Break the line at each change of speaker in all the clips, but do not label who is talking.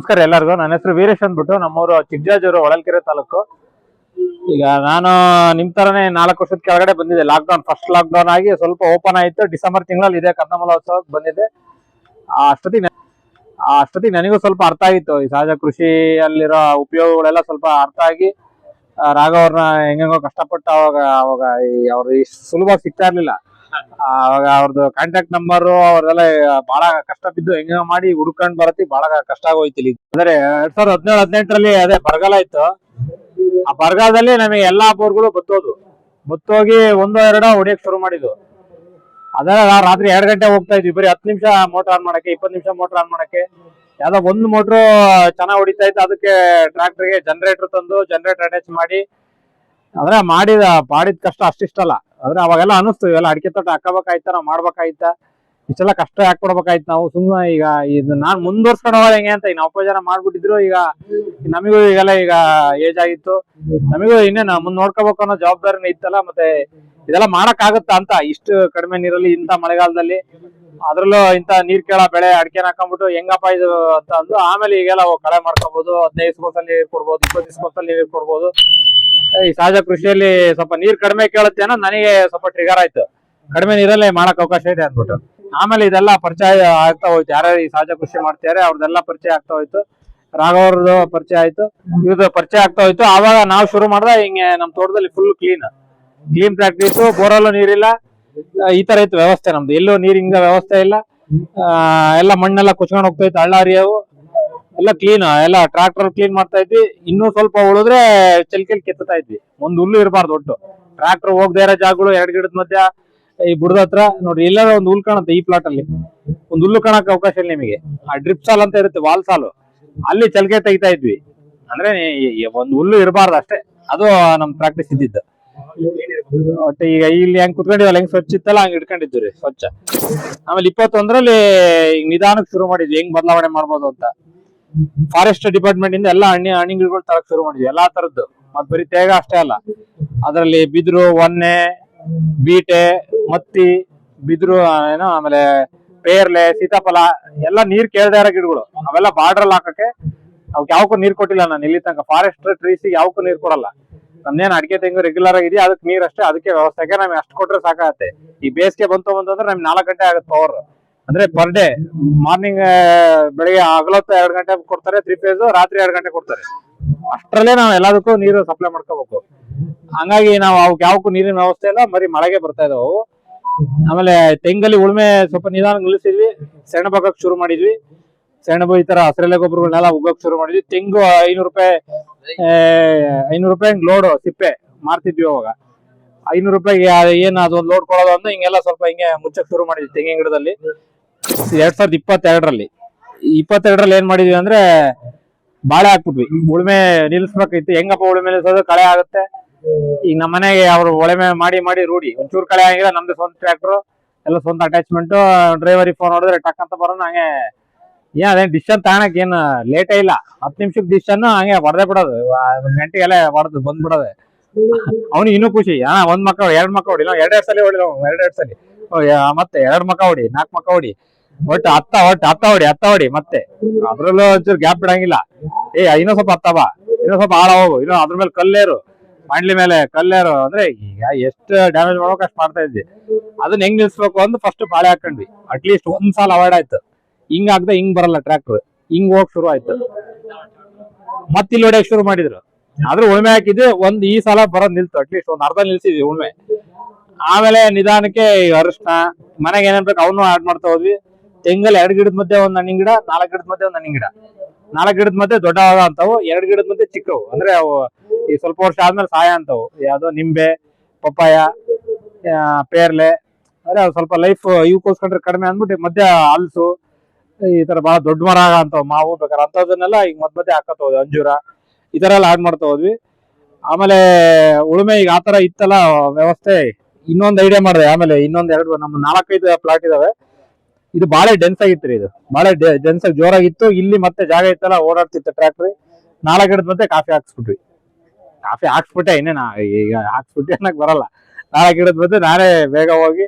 ನಮಸ್ಕಾರ ಎಲ್ಲರಿಗೂ. ನನ್ನ ಹೆಸರು ವೀರೇಶ್ ಅಂದ್ಬಿಟ್ಟು ನಮ್ಮೂರು ಚಿಕ್ಕಜಾಜೂರು ಹೊಳಲ್ಕೆರೆ ತಾಲೂಕು. ಈಗ ನಾನು ನಿಮ್ ತರನೇ ನಾಲ್ಕು ವರ್ಷದ ಕೆಳಗಡೆ ಬಂದಿದ್ದೆ. ಲಾಕ್ಡೌನ್ ಫಸ್ಟ್ ಲಾಕ್ಡೌನ್ ಆಗಿ ಸ್ವಲ್ಪ ಓಪನ್ ಆಯ್ತು. ಡಿಸೆಂಬರ್ ತಿಂಗಳಲ್ಲಿ ಇದೆ ಕನ್ನಮಲೋತ್ಸವಕ್ಕೆ ಬಂದಿದ್ದೆ. ಆ ಅಷ್ಟೊತ್ತಿಗೆ ಅಷ್ಟೊತ್ತಿಗೆ ನನಗೂ ಸ್ವಲ್ಪ ಅರ್ಥ ಆಗಿತ್ತು. ಈ ಸಹಜ ಕೃಷಿಯಲ್ಲಿರೋ ಉಪಯೋಗಗಳೆಲ್ಲ ಸ್ವಲ್ಪ ಅರ್ಥ ಆಗಿ ರಾಘವ್ರನ್ನ ಹೆಂಗೋ ಕಷ್ಟಪಟ್ಟು ಅವಾಗ ಅವಾಗ ಅವ್ರು ಸುಲಭವಾಗಿ ಸಿಗ್ತಾ ಇರ್ಲಿಲ್ಲ. ಅವಾಗ ಅವ್ರದ್ದು ಕಾಂಟ್ಯಾಕ್ಟ್ ನಂಬರ್ ಅವ್ರದೆಲ್ಲ ಬಹಳ ಕಷ್ಟ ಬಿದ್ದು ಹೆಂಗ ಮಾಡಿ ಹುಡ್ಕೊಂಡ್ ಬರತ್ತಿ ಬಹಳ ಕಷ್ಟ ಆಗೋಯ್ತು ಇಲ್ಲಿ. ಅಂದ್ರೆ ಎರಡ್ ಸಾವಿರದ ಹದಿನೇಳು, ಹದಿನೆಂಟರಲ್ಲಿ ಅದೇ ಬರಗಾಲ ಇತ್ತು. ಆ ಬರಗಾಲದಲ್ಲಿ ನಮಗೆ ಎಲ್ಲಾ ಬೋರ್ಗಳು ಬತ್ತೋದು. ಬತ್ತೋಗಿ ಒಂದೋ ಎರಡೋ ಹೊಡಿಯಕ್ ಶುರು ಮಾಡಿದ್ವು ಅದೇ ರಾತ್ರಿ ಎರಡ್ ಗಂಟೆ ಹೋಗ್ತಾ ಇದ್ವಿ. ಬರೀ ಹತ್ತು ನಿಮಿಷ ಮೋಟರ್ ಆನ್ ಮಾಡಕ್ಕೆ, ಇಪ್ಪತ್ತು ನಿಮಿಷ ಮೋಟರ್ ಆನ್ ಮಾಡಕ್ಕೆ. ಯಾವ್ದೋ ಒಂದು ಮೋಟ್ರು ಚೆನ್ನಾಗ್ ಹೊಡಿತಾ ಇತ್ತು. ಅದಕ್ಕೆ ಟ್ರಾಕ್ಟರ್ಗೆ ಜನರೇಟರ್ ತಂದು ಜನರೇಟರ್ ಅಟ್ಯಾಚ್ ಮಾಡಿ ಅಂದ್ರೆ ಮಾಡಿದ ಮಾಡಿದ ಕಷ್ಟ ಅಷ್ಟಿಷ್ಟಲ್ಲ. ಅಂದ್ರೆ ಅವಾಗೆಲ್ಲ ಅನಿಸ್ತು ಇವೆಲ್ಲ ಅಡಿಕೆ ತೋಟ ಹಾಕಬೇಕಾಯ್ತ ನಾವು ಮಾಡ್ಬೇಕಾಯ್ತ? ಇಷ್ಟೆಲ್ಲ ಕಷ್ಟ ಹಾಕೊಡ್ಬೇಕಾಯ್ತು ನಾವು. ಸುಮ್ಮನೆ ಈಗ ಇದು ನಾನ್ ಮುಂದುವರ್ಸ್ಕೊಂಡು ಹೋಗೋದು ಹೆಂಗೆ ಅಂತ ಈಗ ನಾವು ಜನ ಮಾಡ್ಬಿಟ್ಟಿದ್ರು, ಈಗ ನಮಗೂ ಈಗೆಲ್ಲ ಈಗ ಏಜ್ ಆಗಿತ್ತು. ನಮಿಗೂ ಇನ್ನೇನು ಮುಂದ್ ನೋಡ್ಕೋಬೇಕು ಅನ್ನೋ ಜವಾಬ್ದಾರಿನ ಇತ್ತಲ್ಲ, ಮತ್ತೆ ಇದೆಲ್ಲ ಮಾಡಕ್ ಆಗುತ್ತಾ ಅಂತ ಇಷ್ಟು ಕಡಿಮೆ ನೀರಲ್ಲಿ ಇಂಥ ಮಳೆಗಾಲದಲ್ಲಿ. ಅದ್ರಲ್ಲೂ ಇಂಥ ನೀರ್ ಕೇಳ ಬೆಳೆ ಅಡಿಕೆನ ಹಾಕೊಂಡ್ಬಿಟ್ಟು ಹೆಂಗಪ್ಪ ಇದು ಅಂತ ಅಂದು ಆಮೇಲೆ ಈಗೆಲ್ಲ ಕಳೆ ಮಾಡ್ಕೋಬಹುದು ಹದಿನೈದು ದಿವಸದಲ್ಲಿ ನೀರ್ ಕೊಡ್ಬೋದು, ಇಪ್ಪತ್ತು ದಿವಸದಲ್ಲಿ ನೀರ್ ಕೊಡ್ಬೋದು. ಈ ಸಹಜ ಕೃಷಿಯಲ್ಲಿ ಸ್ವಲ್ಪ ನೀರ್ ಕಡಿಮೆ ಕೇಳುತ್ತೆ ಅನ್ನೋ ನನಗೆ ಸ್ವಲ್ಪ ಟ್ರಿಗರ್ ಆಯ್ತು. ಕಡಿಮೆ ನೀರಲ್ಲೇ ಮಾಡಕ್ ಅವಕಾಶ ಇದೆ ಅಂದ್ಬಿಟ್ಟು. ಆಮೇಲೆ ಇದೆಲ್ಲ ಪರಿಚಯ ಆಗ್ತಾ ಹೋಯ್ತು. ಯಾರ್ಯಾರು ಈ ಸಹಜ ಕೃಷಿ ಮಾಡ್ತಾರೆ ಅವ್ರದ್ದೆಲ್ಲ ಪರಿಚಯ ಆಗ್ತಾ ಹೋಯ್ತು. ರಾಘವ್ರದ್ದು ಪರಿಚಯ ಆಯ್ತು. ಇವ್ರದ್ದು ಪರಿಚಯ ಆಗ್ತಾ ಹೋಯ್ತು. ಆವಾಗ ನಾವು ಶುರು ಮಾಡ್ದ ಹಿಂಗೆ ನಮ್ ತೋಟದಲ್ಲಿ ಫುಲ್ ಕ್ಲೀನ್ ಕ್ಲೀನ್ ಪ್ರಾಕ್ಟೀಸ್ ಬೋರಲ್ಲೂ ನೀರಿಲ್ಲ. ಈ ತರ ಇತ್ತು ವ್ಯವಸ್ಥೆ ನಮ್ದು. ಎಲ್ಲೂ ನೀರಿಂಗ ವ್ಯವಸ್ಥೆ ಇಲ್ಲ. ಎಲ್ಲ ಮಣ್ಣೆಲ್ಲ ಕುಚ್ಕೊಂಡು ಹೋಗ್ತಾ ಇತ್ತು ಹಳ್ಳ ಹರಿಯವು ಎಲ್ಲ ಕ್ಲೀನ್ ಎಲ್ಲ ಟ್ರಾಕ್ಟರ್ ಕ್ಲೀನ್ ಮಾಡ್ತಾ ಇದ್ವಿ. ಇನ್ನೂ ಸ್ವಲ್ಪ ಉಳಿದ್ರೆ ಚಲ್ಕೆಲ್ ಕೆತ್ತಾ ಇದ್ವಿ. ಒಂದ್ ಹುಲ್ಲು ಇರಬಾರ್ದು ಒಟ್ಟು. ಟ್ರಾಕ್ಟರ್ ಹೋಗದೇ ಇರೋ ಜಾಗಗಳು, ಎರಡ್ ಗಿಡದ ಮಧ್ಯ. ಈ ಬುಡದ ಹತ್ರ ನೋಡ್ರಿ, ಎಲ್ಲಾರ ಒಂದು ಹುಲ್ ಕಾಣುತ್ತೆ ಈ ಪ್ಲಾಟ್ ಅಲ್ಲಿ. ಒಂದು ಹುಲ್ಲು ಕಾಣಕ್ ಅವಕಾಶ ಇಲ್ಲ ನಿಮಗೆ. ಆ ಡ್ರಿಪ್ ಸಾಲ್ ಅಂತ ಇರುತ್ತೆ, ವಾಲ್ ಸಾಲು. ಅಲ್ಲಿ ಚಲಿಗೆ ತೆಗಿತಾ ಇದ್ವಿ. ಅಂದ್ರೆ ಒಂದ್ ಹುಲ್ಲು ಇರಬಾರ್ದು ಅಷ್ಟೇ. ಅದು ನಮ್ ಪ್ರಾಕ್ಟೀಸ್ ಇದ್ದಿದ್ದು. ಒಟ್ಟು ಈಗ ಇಲ್ಲಿ ಹೆಂಗ್ ಕುತ್ಕೊಂಡಿವಲ್ಲ, ಹೆಂಗ್ ಸ್ವಚ್ಛ ಇತ್ತಲ್ಲ, ಹಂಗ್ ಇಟ್ಕೊಂಡಿದ್ವಿ ರೀ ಸ್ವಚ್ಛ. ಆಮೇಲೆ ಇಪ್ಪತ್ತೊಂದ್ರಲ್ಲಿ ಈಗ ನಿಧಾನಕ್ಕೆ ಶುರು ಮಾಡಿದ್ವಿ. ಹೆಂಗ್ ಬದಲಾವಣೆ ಮಾಡ್ಬೋದು ಅಂತ. ಫಾರೆಸ್ಟ್ ಡಿಪಾರ್ಟ್ಮೆಂಟ್ ಇಂದ ಎಲ್ಲಾ ಹಣ್ಣಿ ಹಣ್ಣಿನ ಗಿಡಗಳು ತರಕ್ ಶುರು ಮಾಡಿದ್ವಿ. ಎಲ್ಲಾ ತರದ್ದು. ಮತ್ ಬರೀ ತೇಗ ಅಷ್ಟೇ ಅಲ್ಲ. ಅದರಲ್ಲಿ ಬಿದಿರು, ಒನ್ನೆ ಬೀಟೆ, ಮತ್ತಿ, ಬಿದಿರು ಏನೋ, ಆಮೇಲೆ ಪೇರ್ಲೆ, ಸೀತಾಫಲ, ಎಲ್ಲ ನೀರ್ ಕೇಳದೇ ಇರೋ ಗಿಡಗಳು. ಅವೆಲ್ಲ ಬಾರ್ಡರ್ ಅಲ್ಲಿ ಹಾಕಕ್ಕೆ ಅವಕ್ಕೆ ಯಾವಕ್ಕೂ ನೀರ್ ಕೊಟ್ಟಿಲ್ಲ ನಾನು. ಇಲ್ಲಿ ತನಕ ಫಾರೆಸ್ಟ್ ಟ್ರೀಸ್ ಯಾವಕ್ಕೂ ನೀರ್ ಕೊಡಲ್ಲ. ನಮ್ದೇನ್ ಅಡಿಕೆ ತೆಂಗು ರೆಗ್ಯುಲರ್ ಆಗಿದೆಯಾ ಅದಕ್ಕೆ ನೀರ್ ಅಷ್ಟೇ. ಅದಕ್ಕೆ ವ್ಯವಸ್ಥೆಗೆ ನಮ್ಗೆ ಅಷ್ಟು ಕೊಟ್ರೆ ಸಾಕಾಗತ್ತೆ. ಈ ಬೇಸಿಗೆ ಬಂತು ಬಂತಂದ್ರೆ ನಮ್ಗೆ ನಾಲ್ಕು ಗಂಟೆ ಆಗುತ್ತೆ ಪವರ್ ಅಂದ್ರೆ ಪರ್ ಡೇ ಮಾರ್ನಿಂಗ್ ಬೆಳಿಗ್ಗೆ ಹಗಲೊತ್ತು ಎರಡು ಗಂಟೆ ಕೊಡ್ತಾರೆ ತ್ರೀ ಫೇಸ್ ರಾತ್ರಿ ಎರಡು ಗಂಟೆ ಕೊಡ್ತಾರೆ. ಅಷ್ಟರಲ್ಲೇ ನಾವು ಎಲ್ಲದಕ್ಕೂ ನೀರು ಸಪ್ಲೈ ಮಾಡ್ಕೋಬೇಕು. ಹಂಗಾಗಿ ನಾವು ಅವಕ್ಕೆ ಯಾವಕ್ಕೂ ನೀರಿನ ವ್ಯವಸ್ಥೆ ಇಲ್ಲ, ಬರೀ ಮಳೆಗೆ ಬರ್ತಾ ಇದಾವೆ. ಆಮೇಲೆ ತೆಂಗಲ್ಲಿ ಉಳುಮೆ ಸ್ವಲ್ಪ ನಿಧಾನ ನಿಲ್ಲಿಸಿದ್ವಿ ಸೆಣಬು ಹಾಕಕ್ ಶುರು ಮಾಡಿದ್ವಿ. ಸೆಣಬು ಈ ತರ ಹಸಿರೆಲೆ ಗೊಬ್ಬರಗಳನ್ನೆಲ್ಲ ಉಗ್ಗಕ್ ಶುರು ಮಾಡಿದ್ವಿ. ತೆಂಗು ಐನೂರು ರೂಪಾಯಿ ಐನೂರು ರೂಪಾಯಿ ಲೋಡು ಸಿಪ್ಪೆ ಮಾರ್ತಿದ್ವಿ ಅವಾಗ. ಐನೂರು ರೂಪಾಯಿಗೆ ಏನ್ ಅದೊಂದು ಲೋಡ್ ಕೊಡೋದು ಅಂದ್ರೆ ಹಿಂಗೆಲ್ಲ ಸ್ವಲ್ಪ ಹಿಂಗೆ ಮುಚ್ಚಕ್ ಶುರು ಮಾಡಿದ್ವಿ ತೆಂಗಿನ ಗಿಡದಲ್ಲಿ. ಎರಡ್ ಸಾವಿರದ ಇಪ್ಪತ್ತೆರಡರಲ್ಲಿ. ಇಪ್ಪತ್ತೆರಡರಲ್ಲಿ ಏನ್ ಮಾಡಿದ್ವಿ ಅಂದ್ರೆ ಬಾಳೆ ಹಾಕ್ಬಿಟ್ವಿ. ಉಳುಮೆ ನಿಲ್ಸ್ಬೇಕಿತ್ತು ಹೆಂಗಪ್ಪ ಉಳುಮೆ ನಿಲ್ಸೋದು ಕಳೆ ಆಗುತ್ತೆ. ಈಗ ನಮ್ಮ ಮನೆಗೆ ಅವ್ರು ಉಳುಮೆ ಮಾಡಿ ಮಾಡಿ ರೂಢಿ. ಒಂಚೂರು ಕಳೆ ಆಗಿಲ್ಲ, ನಮ್ದು ಸ್ವಂತ ಟ್ರ್ಯಾಕ್ಟರ್ ಎಲ್ಲ ಸ್ವಂತ ಅಟ್ಯಾಚ್ಮೆಂಟ್ ಡ್ರೈವರಿಗೆ ಫೋನ್ ಹೊಡೆದ್ರೆ ಟಕ್ ಅಂತ ಬರೋಣ ಹಂಗೆ ಏನ್ ಅದೇನ್ ಡಿಸಿಷನ್ ತಗೊಳಕ್ ಏನ್ ಲೇಟೇ ಇಲ್ಲ. ಹತ್ತು ನಿಮಿಷಕ್ಕೆ ಡಿಸಿಷನ್ ಹಂಗೆ ಹೊಡೆದೇ ಬಿಡೋದು. ಗಂಟೆಗೆಲ್ಲ ಹೊಡೆದು ಬಂದ್ಬಿಡೋದು. ಅವ್ನಿಗೆ ಇನ್ನೂ ಖುಷಿ. ಹಾ, ಒಂದ್ ಮಕ್ಕ ಎರಡ್ ಮಕ್ಕ ಹೊಡಿ. ಎರಡ್ ಎರಡ್ ಸಲ ಹೊಡಿಲ್ಲ ಎರಡ್ ಎರಡ್ ಸಲ. ಮತ್ತೆ ಎರಡ್ ಮಕ್ಕ ಹೊಡಿ ನಾಲ್ಕು ಮಕ್ಕ ಹೊಡಿ. ಒಟ್ಟು ಹತ್ತ ಒಟ್ಟು ಹತ್ತ ಹೊಡಿ ಹತ್ತ ಹೊಡಿ, ಮತ್ತೆ. ಅದ್ರಲ್ಲೂ ಒಂಚೂರು ಗ್ಯಾಪ್ ಬಿಡಂಗಿಲ್ಲ. ಏ, ಇನ್ನೂ ಸ್ವಲ್ಪ ಹತ್ತ ಇನ್ನೂ ಸ್ವಲ್ಪ ಆಳ ಹೋಗು. ಇನ್ನೂ ಅದ್ರ ಮೇಲೆ ಕಲ್ಲೇರು ಮಂಡ್ಲಿ ಮೇಲೆ ಕಲ್ಲೇರು ಅಂದ್ರೆ ಈಗ ಎಷ್ಟು ಡ್ಯಾಮೇಜ್ ಮಾಡ್ಬೇಕು ಅಷ್ಟು ಮಾಡ್ತಾ ಇದ್ವಿ. ಅದನ್ನ ಹೆಂಗ್ ನಿಲ್ಸ್ಬೇಕು ಅಂತ ಫಸ್ಟ್ ಬಾಳೆ ಹಾಕೊಂಡ್ವಿ. ಅಟ್ಲೀಸ್ಟ್ ಒಂದ್ ಸಾಲ ಅವಾಯ್ಡ್ ಆಯ್ತು. ಹಿಂಗ್ ಆಗದೆ ಹಿಂಗ್ ಬರಲ್ಲ ಟ್ರ್ಯಾಕ್ಟರ್ ಹಿಂಗ್ ಹೋಗ್ ಶುರು ಆಯ್ತು. ಮತ್ತೆ ಇಲ್ಲಿ ಶುರು ಮಾಡಿದ್ರು. ಆದ್ರೂ ಉಳ್ಮೆ ಹಾಕಿದ್ವಿ. ಒಂದ್ ಈ ಸಲ ಬರೋದ್ ನಿಲ್ತು. ಅಟ್ಲೀಸ್ಟ್ ಒಂದ್ ಅರ್ಧ ನಿಲ್ಸಿದ್ವಿ ಉಳ್ಮೆ. ಆಮೇಲೆ ನಿಧಾನಕ್ಕೆ ಅರಿಶಿನ ಮನೆಗೆ ಏನೇನ್ ಬೇಕು ಅವನು ಆಡ್ ಮಾಡ್ತಾ ಹೋದ್ವಿ. ತೆಂಗಲ್ಲಿ ಎರಡು ಗಿಡದ ಮಧ್ಯೆ ಒಂದ್ ಹಣ್ಣಿನ ಗಿಡ, ನಾಲ್ಕು ಗಿಡದ ಮಧ್ಯೆ ಒಂದ್ ಹಣ್ಣಿನ ಗಿಡ. ನಾಲ್ಕು ಗಿಡದ ಮಧ್ಯೆ ದೊಡ್ಡವಾದ ಅಂತವು, ಎರಡ್ ಗಿಡದ ಮಧ್ಯೆ ಚಿಕ್ಕವು. ಅಂದ್ರೆ ಅವು ಈ ಸ್ವಲ್ಪ ವರ್ಷ ಆದ್ಮೇಲೆ ಸಾಯ ಅಂತವು. ಯಾವ್ದೋ ನಿಂಬೆ, ಪಪ್ಪಾಯ ಪೇರ್ಲೆ. ಅಂದ್ರೆ ಅವು ಸ್ವಲ್ಪ ಲೈಫ್ ಇವಕ್ಕೋಸ್ಕೊಂಡ್ರೆ ಕಡಿಮೆ ಅಂದ್ಬಿಟ್ಟು ಮಧ್ಯ ಹಲ್ಸು, ಈ ತರ ಬಹಳ ದೊಡ್ಡ ಮರ ಅಂತವ್ ಮಾವು ಬೇಕಾದ್ರೆ ಅಂತದನ್ನೆಲ್ಲ ಈಗ ಮದ್ ಮಧ್ಯೆ ಹಾಕತ್ ಹೋದ್ವಿ, ಅಂಜೂರ. ಈ ತರ ಎಲ್ಲ ಆಡ್ ಮಾಡ್ತಾ ಹೋದ್ವಿ. ಆಮೇಲೆ ಉಳುಮೆ ಈಗ ಆತರ ಇತ್ತಲ್ಲ ವ್ಯವಸ್ಥೆ. ಇನ್ನೊಂದ್ ಐಡಿಯಾ ಮಾಡಿದೆ. ಆಮೇಲೆ ಇನ್ನೊಂದ್ ಎರಡು, ನಮ್ಮ ನಾಲ್ಕೈದು ಪ್ಲಾಟ್ ಇದಾವೆ. ಇದು ಬಹಳ ಡೆನ್ಸ್ ಆಗಿತ್ತು ರೀ ಇದು. ಬಹಳ ಡೆನ್ಸ್ ಆಗಿ ಜೋರಾಗಿತ್ತು. ಇಲ್ಲಿ ಮತ್ತೆ ಜಾಗ ಇತ್ತಲ್ಲ ಓಡಾಡ್ತಿತ್ತು ಟ್ರ್ಯಾಕ್ಟ್ರಿ ನಾಲ್ಕು ಗಿಡದ ಮತ್ತೆ ಕಾಫಿ ಹಾಕ್ಸ್ಬಿಟ್ವಿ. ಕಾಫಿ ಹಾಕ್ಸ್ಬಿಟ್ಟೆ ಇನ್ನೇನ? ಈಗ ಹಾಕ್ಸ್ಬಿಟ್ಟೆ ಅನ್ನಕ್ ಬರಲ್ಲ. ನಾಲ್ಕು ಗಿಡದ ಮತ್ತೆ ನಾನೇ ಬೇಗ ಹೋಗಿ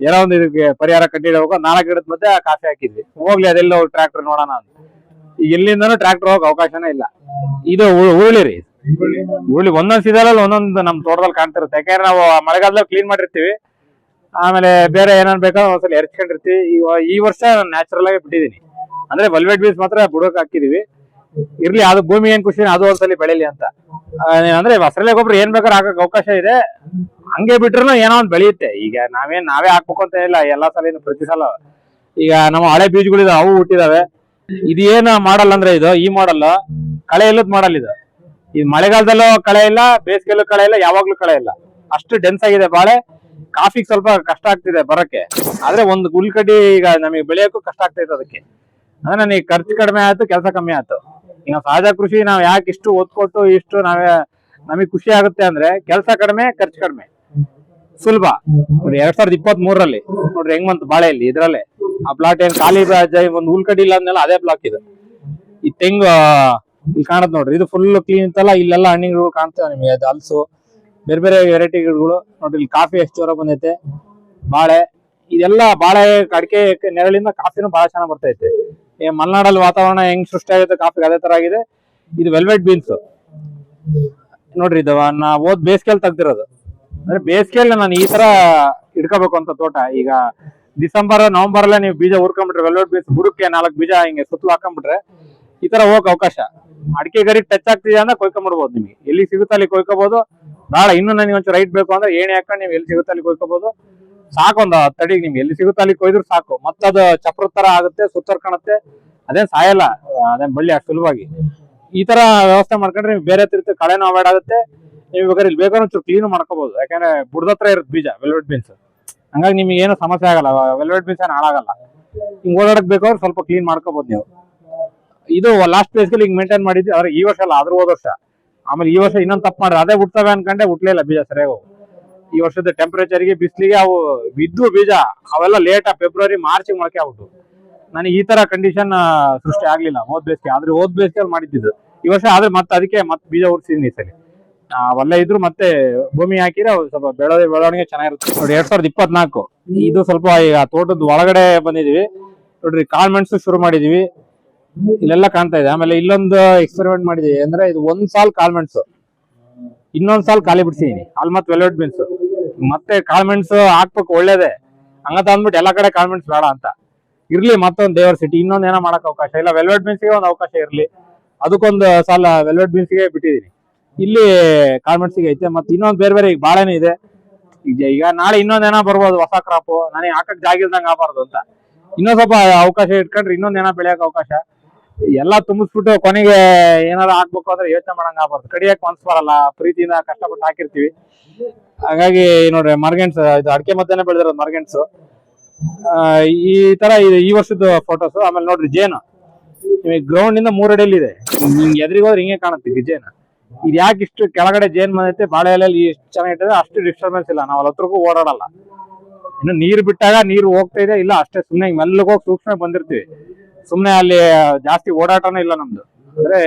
ಏನೋ ಒಂದು ಇದಕ್ಕೆ ಪರಿಹಾರ ಕಂಡಿಡಬೇಕು ನಾಲ್ಕು ಗಿಡದ ಮತ್ತೆ ಕಾಫಿ ಹಾಕಿದ್ವಿ. ಹೋಗ್ಲಿ ಅದೆಲ್ಲ ಟ್ರ್ಯಾಕ್ಟರ್ ನೋಡೋಣ ಅಂತ. ಈಗ ಎಲ್ಲಿಂದನೂ ಟ್ರ್ಯಾಕ್ಟರ್ ಹೋಗೋ ಅವಕಾಶನೇ ಇಲ್ಲ. ಇದು ಉರುಳಿ ರೀ. ಉರುಳಿ. ಒಂದೊಂದ್ ಸೀಸನಲ್ಲಿ ಒಂದೊಂದು ನಮ್ ತೋಟದಲ್ಲಿ ಕಾಣ್ತಿರುತ್ತೆ. ಯಾಕಂದ್ರೆ ನಾವು ಮಳೆಗಾಲದಲ್ಲಿ ಕ್ಲೀನ್ ಮಾಡಿರ್ತೀವಿ. ಆಮೇಲೆ ಬೇರೆ ಏನಾನ್ ಬೇಕೋ ಒಂದ್ಸಲ ಎರ್ಚ್ಕೊಂಡಿರ್ತೀವಿ. ಈ ವರ್ಷ ನ್ಯಾಚುರಲ್ ಆಗಿ ಬಿಟ್ಟಿದೀನಿ. ಅಂದ್ರೆ ಬಲ್ವೆಟ್ ಬೀಸ್ ಮಾತ್ರ ಬುಡಕ್ ಹಾಕಿದೀವಿ. ಇರ್ಲಿ, ಅದು ಭೂಮಿ ಏನ್ ಖುಷಿ ಅದು ಒಂದ್ಸಲಿ ಬೆಳಿಲಿ ಅಂತ. ಅಂದ್ರೆ ಹಸರಲೆ ಗೊಬ್ಬರ ಏನ್ ಬೇಕಾದ್ರೆ ಹಾಕಕ್ ಅವಕಾಶ ಇದೆ. ಹಂಗೆ ಬಿಟ್ರು ಏನೋ ಒಂದ್ ಬೆಳೆಯುತ್ತೆ. ಈಗ ನಾವೇನ್, ನಾವೇ ಹಾಕ್ಬೇಕು ಅಂತ ಇಲ್ಲ ಎಲ್ಲಾ ಸಲ ಪ್ರತಿ ಸಲ. ಈಗ ನಮ್ಮ ಹಳೆ ಬೀಜಗಳಿದ, ಅವು ಹುಟ್ಟಿದಾವೆ. ಇದೇನು ಮಾಡಲ್ಲ ಮಾಡಲ್ ಅಂದ್ರೆ ಇದು, ಈ ಮಾಡಲ್ ಕಳೆ ಇಲ್ಲದ ಮಾಡಲ್ ಇದು. ಈ ಮಳೆಗಾಲದಲ್ಲೂ ಕಳೆ ಇಲ್ಲ ಬೇಸಿಗೆಲ್ಲೂ ಕಳೆ ಇಲ್ಲ, ಯಾವಾಗ್ಲೂ ಕಳೆ ಇಲ್ಲ. ಅಷ್ಟು ಡೆನ್ಸ್ ಆಗಿದೆ ಬಾಳೆ. ಕಾಫಿಗೆ ಸ್ವಲ್ಪ ಕಷ್ಟ ಆಗ್ತಿದೆ ಬರಕ್ಕೆ. ಆದ್ರೆ ಒಂದು ಗುಲ್ಕಡಿ ಈಗ ನಮಗೆ ಬೆಳೆಯಕ್ಕೂ ಕಷ್ಟ ಆಗ್ತೈತೆ ಅದಕ್ಕೆ. ಅಂದ್ರೆ ನನಗೆ ಖರ್ಚು ಕಡಿಮೆ ಆಯ್ತು, ಕೆಲಸ ಕಮ್ಮಿ ಆಯ್ತು. ಈಗ ಸಹಜ ಕೃಷಿ ನಾವ್ ಯಾಕೆ ಇಷ್ಟು ಒತ್ತು ಕೊಟ್ಟು ಇಷ್ಟು ನಾವೇ ನಮಗೆ ಖುಷಿ ಆಗುತ್ತೆ ಅಂದ್ರೆ ಕೆಲಸ ಕಡಿಮೆ, ಖರ್ಚು ಕಡಿಮೆ. ಸುಲಭ. ನೋಡಿ ಎರಡ್ ಸಾವಿರದ ಇಪ್ಪತ್ತ್ ಮೂರರಲ್ಲಿ ನೋಡ್ರಿ ಹೆಂಗ್ ಬಂತು ಬಾಳೆಯಲ್ಲಿ ಇದ್ರಲ್ಲೇ. ಆ ಪ್ಲಾಟ್ ಏನ್ ಖಾಲಿ ಒಂದ್ ಹುಲ್ಕಡ್ಡಿ ಇಲ್ಲ ಅಂದ್ಮೇಲೆ ಅದೇ ಬ್ಲಾಕ್ ಇದು. ಈ ತೆಂಗು ಇಲ್ಲಿ ಕಾಣದ್ ನೋಡ್ರಿ. ಇದು ಫುಲ್ ಕ್ಲೀನ್ ಇತ್ತಲ್ಲ, ಇಲ್ಲೆಲ್ಲ ಹಣ್ಣಿಗಳು ಕಾಣ್ತಾವ ನಿಮಗೆ, ಅದು ಹಲ್ಸು. ಬೇರೆ ಬೇರೆ ವೆರೈಟಿ ಗಿಡಗಳು. ನೋಡ್ರಿ, ಇಲ್ಲಿ ಕಾಫಿ ಎಷ್ಟು ಜೋರ ಬಂದೈತೆ. ಬಾಳೆ. ಇದೆಲ್ಲ ಬಾಳೆ ಅಡಿಕೆ ನೆರಳಿಂದ ಕಾಫಿನೂ ಬಹಳ ಚೆನ್ನಾಗಿ ಬರ್ತೈತೆ. ಏ, ಮಲೆನಾಡಲ್ಲಿ ವಾತಾವರಣ ಹೆಂಗ್ ಸೃಷ್ಟಿ ಆಗುತ್ತೆ ಕಾಫಿ ಅದೇ ತರ ಆಗಿದೆ. ಇದು ವೆಲ್ವೆಟ್ ಬೀನ್ಸ್. ನೋಡ್ರಿ, ಇದು ನಾ ಓದ್ ಬೇಸಿಗೆಲ್ ತೆಗ್ದಿರೋದು. ಅಂದ್ರೆ ಬೇಸಿಗೆಯಲ್ಲಿ ನಾನು ಈ ತರ ಇಡ್ಕೋಬೇಕು ಅಂತ ತೋಟ. ಈಗ ಡಿಸೆಂಬರ್ ನವೆಂಬರ್ ಅಲ್ಲೇ ನೀವು ಬೀಜ ಹುರ್ಕೊಂಡ್ಬಿಟ್ರೆ ವೆಲ್ವೆಟ್ ಬೀನ್ಸ್ ಬುಡಕ್ಕೆ ನಾಲ್ಕು ಬೀಜ ಹಿಂಗೆ ಸುತ್ತಲೂ ಹಾಕೊಂಡ್ಬಿಟ್ರೆ ಈ ತರ ಹೋಗಕ್ ಅವಕಾಶ. ಅಡಿಕೆ ಗರಿ ಟಚ್ ಆಗ್ತಿದೆ ಅಂದ್ರೆ ಕೊಯ್ಕೊಂಡ್ಬಿಡ್ಬೋದು ನಿಮಗೆ. ಎಲ್ಲಿ ಸಿಗುತ್ತೆ ಅಲ್ಲಿ ಕೊಯ್ಕೋಬಹುದು ಬೇಡ ಇನ್ನು ನನಗೆ ಒಂಚೂರು ರೈಟ್ ಬೇಕು ಅಂದ್ರೆ ಏಣಿ ಹಾಕೊಂಡು ನೀವು ಎಲ್ಲಿ ಸಿಗುತ್ತೆ ಅಲ್ಲಿ ಕೊಯ್ಕೋಬಹುದು ಸಾಕು ಒಂದು ತಡಿಗೆ ನಿಮ್ಗೆ ಎಲ್ಲಿ ಸಿಗುತ್ತೆ ಅಲ್ಲಿ ಕೊಯ್ದ್ರು ಸಾಕು. ಮತ್ತದು ಚಪ್ರದ ತರ ಆಗುತ್ತೆ, ಸುತ್ತರ್ ಕಾಣುತ್ತೆ. ಅದೇನ್ ಸಾಯಲ್ಲ, ಅದೇನ್ ಬಳ್ಳಿ ಅಷ್ಟು ಸುಲಭವಾಗಿ ಈ ತರ ವ್ಯವಸ್ಥೆ ಮಾಡ್ಕೊಂಡ್ರೆ ಬೇರೆ ತಿರ್ತಿ ಕಳೆನೂ ಅವಾಯ್ಡ್ ಆಗುತ್ತೆ. ನೀವು ಬೇಕಾದ್ರೆ ಇಲ್ಲಿ ಬೇಕಾದ್ರೆ ಒಂಚೂರು ಕ್ಲೀನ್ ಮಾಡ್ಕೋಬಹುದು ಯಾಕಂದ್ರೆ ಬುಡದ ಹತ್ರ ಇರುತ್ತೆ ಬೀಜ ವೆಲ್ವೆಟ್ ಬೀನ್ಸ್ ಹಂಗಾಗಿ ನಿಮ್ಗೆ ಏನು ಸಮಸ್ಯೆ ಆಗಲ್ಲ ವೆಲ್ವೆಟ್ ಬೀನ್ಸ್ ಏನು ಹಾಳಾಗಲ್ಲ. ಹಿಂಗ್ ಓಡಾಡಕ್ ಬೇಕಾದ್ರೆ ಸ್ವಲ್ಪ ಕ್ಲೀನ್ ಮಾಡ್ಕೋಬಹುದು ನೀವು. ಇದು ಲಾಸ್ಟ್ ಪ್ಲೇಸ್ಗೆ ಹಿಂಗ್ ಮೇಂಟೈನ್ ಮಾಡಿದ್ವಿ, ಆದ್ರೆ ಈ ವರ್ಷ ಅಲ್ಲ, ಆದ್ರೂ ಹೋದ ವರ್ಷ. ಆಮೇಲೆ ಈ ವರ್ಷ ಇನ್ನೊಂದು ತಪ್ಪು ಮಾಡ್ರಿ ಅದೇ ಹುಟ್ಟವೆ ಅನ್ಕೊಂಡೆ ಹುಟ್ಲೇ ಇಲ್ಲ ಬೀಜ ಸರಿಯಾಗಿ. ಈ ವರ್ಷದ ಟೆಂಪರೇಚರ್ಗೆ ಬಿಸಿಲಿಗೆ ಅವು ಬಿದ್ದು ಬೀಜ, ಅವೆಲ್ಲ ಲೇಟ್ ಫೆಬ್ರವರಿ ಮಾರ್ಚ್ ಮೊಳಕೆ ಆಗ್ಬಿಟ್ಟು ನನಗೆ ಈ ತರ ಕಂಡೀಷನ್ ಸೃಷ್ಟಿ ಆಗ್ಲಿಲ್ಲ. ಹೋದ್ ಬೇಸಿಗೆ, ಆದ್ರೆ ಹೋದ್ ಬೇಸಿಗೆ ಮಾಡಿದ್ದು ಈ ವರ್ಷ ಆದ್ರೆ ಮತ್ತೆ ಅದಕ್ಕೆ ಮತ್ತೆ ಬೀಜ ಉಡ್ಸಿದೀನಿ ಸರಿ ಅವೆಲ್ಲ ಇದ್ರು ಮತ್ತೆ ಭೂಮಿ ಹಾಕಿದ್ರೆ ಸ್ವಲ್ಪ ಬೆಳೆ ಬೆಳವಣಿಗೆ ಚೆನ್ನಾಗಿರುತ್ತೆ. ನೋಡಿ, ಎರಡ್ ಸಾವಿರದ ಇಪ್ಪತ್ನಾಲ್ಕು. ಇದು ಸ್ವಲ್ಪ ಈಗ ತೋಟದ ಒಳಗಡೆ ಬಂದಿದೀವಿ ನೋಡ್ರಿ ಕಾಳ್ಮೆಣ್ಸು ಶುರು ಮಾಡಿದೀವಿ ಇಲ್ಲೆಲ್ಲ ಕಾಣ್ತಾ ಇದೆ. ಆಮೇಲೆ ಇಲ್ಲೊಂದು ಎಕ್ಸ್ಪೆರಿಮೆಂಟ್ ಮಾಡಿದೀವಿ ಅಂದ್ರೆ ಇದು ಒಂದ್ ಸಾಲ್ ಕಾಲ್ಮೆಂಟ್ಸ್ ಇನ್ನೊಂದ್ ಸಾಲ್ ಖಾಲಿ ಬಿಡ್ಸಿದೀನಿ. ಆಲ್ಮೋಸ್ಟ್ ಮತ್ತೆ ವೆಲ್ವೆಟ್ ಬೀನ್ಸ್ ಮತ್ತೆ ಕಾಲ್ಮೆಂಟ್ಸ್ ಹಾಕ್ಬೇಕು, ಒಳ್ಳೇದೇ. ಹಂಗಂತ ಅಂದ್ಬಿಟ್ಟು ಎಲ್ಲಾ ಕಡೆ ಕಾಲ್ಮೆಂಟ್ಸ್ ಬೇಡ ಅಂತ. ಇರ್ಲಿ ಮತ್ತೊಂದು ದೇವರ್ ಸಿಟಿ ಇನ್ನೊಂದ್ ಏನೋ ಮಾಡಕ್ ಅವಕಾಶ ಇಲ್ಲ. ವೆಲ್ವೆಟ್ ಬೀನ್ಸ್ಗೆ ಒಂದು ಅವಕಾಶ ಇರ್ಲಿ. ಅದಕ್ಕೊಂದು ಸಾಲ ವೆಲ್ವೆಟ್ ಬೀನ್ಸ್ಗೆ ಬಿಟ್ಟಿದೀನಿ. ಇಲ್ಲಿ ಕಾಳ್ಮೆಣ್ಸಿಗೆ ಐತೆ. ಮತ್ತೆ ಇನ್ನೊಂದ್ ಬೇರೆ ಬೇರೆ ಈಗ ಬಾಳೆನೂ ಇದೆ. ಈಗ ನಾಳೆ ಇನ್ನೊಂದ್ ಏನೋ ಬರ್ಬೋದು, ಹೊಸ ಕ್ರಾಪ್ ನನಗೆ ಹಾಕಕ್ ಜಾಗ ಇಲ್ದಂಗ ಆಗಬಾರ್ದು ಅಂತ. ಇನ್ನೊಂದ್ ಸ್ವಲ್ಪ ಅವಕಾಶ ಇಟ್ಕೊಂಡ್ರೆ ಇನ್ನೊಂದ್ ಏನೋ ಬೆಳೆಯಕ್ ಅವಕಾಶ. ಎಲ್ಲ ತುಂಬಿಸ್ಬಿಟ್ಟು ಕೊನೆಗೆ ಏನಾರ ಹಾಕ್ಬೇಕು ಅಂದ್ರೆ ಯೋಚನೆ ಮಾಡಂಗ ಆಗ್ಬಾರ್ದು. ಕಡಿಯಕ್ ಮನ್ಸ್ ಬರಲ್ಲ. ಪ್ರೀತಿಯಿಂದ ಕಷ್ಟಪಟ್ಟು ಹಾಕಿರ್ತೀವಿ. ಹಾಗಾಗಿ ನೋಡ್ರಿ, ಮರ್ಗೆಂಟ್ಸ್, ಇದು ಅಡಿಕೆ ಮದ್ದೇನೆ ಬೆಳೆದಿರೋದು ಮರ್ಗೆಂಟ್ಸ್. ಈ ತರ ಇದೆ, ಈ ವರ್ಷದ ಫೋಟೋಸ್ ಆಮೇಲೆ ನೋಡ್ರಿ, ಜೇನು. ನಿಮಗೆ ಗ್ರೌಂಡ್ ಇಂದ ಮೂರ್ ಅಡಿಯಲ್ಲಿ ಇದೆ. ನಿಮ್ಗೆ ಎದ್ರಿಗೆ ಹೋದ್ರೆ ಹಿಂಗೆ ಕಾಣುತ್ತೆ ಜೇನು. ಇದು ಯಾಕೆ ಇಷ್ಟು ಕೆಳಗಡೆ ಜೇನ್ ಬಂದೈತೆ? ಬಾಳೆ ಎಲೆಯಲ್ಲಿ ಇಷ್ಟು ಚೆನ್ನಾಗಿಟ್ಟಿದೆ ಅಷ್ಟು ಡಿಸ್ಟರ್ಬೆನ್ಸ್ ಇಲ್ಲ. ನಾವು ಹತ್ರಕ್ಕೂ ಓಡಾಡಲ್ಲ. ಇನ್ನು ನೀರು ಬಿಟ್ಟಾಗ ನೀರು ಹೋಗ್ತಾ ಇದೆ. ಇಲ್ಲ, ಅಷ್ಟೇ ಸುಮ್ಮನೆ ಮೆಲ್ಲಗೆ ಹೋಗಿ ಸೂಕ್ಷ್ಮ ಬಂದಿರ್ತೀವಿ. ಸುಮ್ಮನೆ ಅಲ್ಲಿ ಜಾಸ್ತಿ ಓಡಾಟನೂ ಇಲ್ಲ ನಮ್ದು. ಅಂದ್ರೆ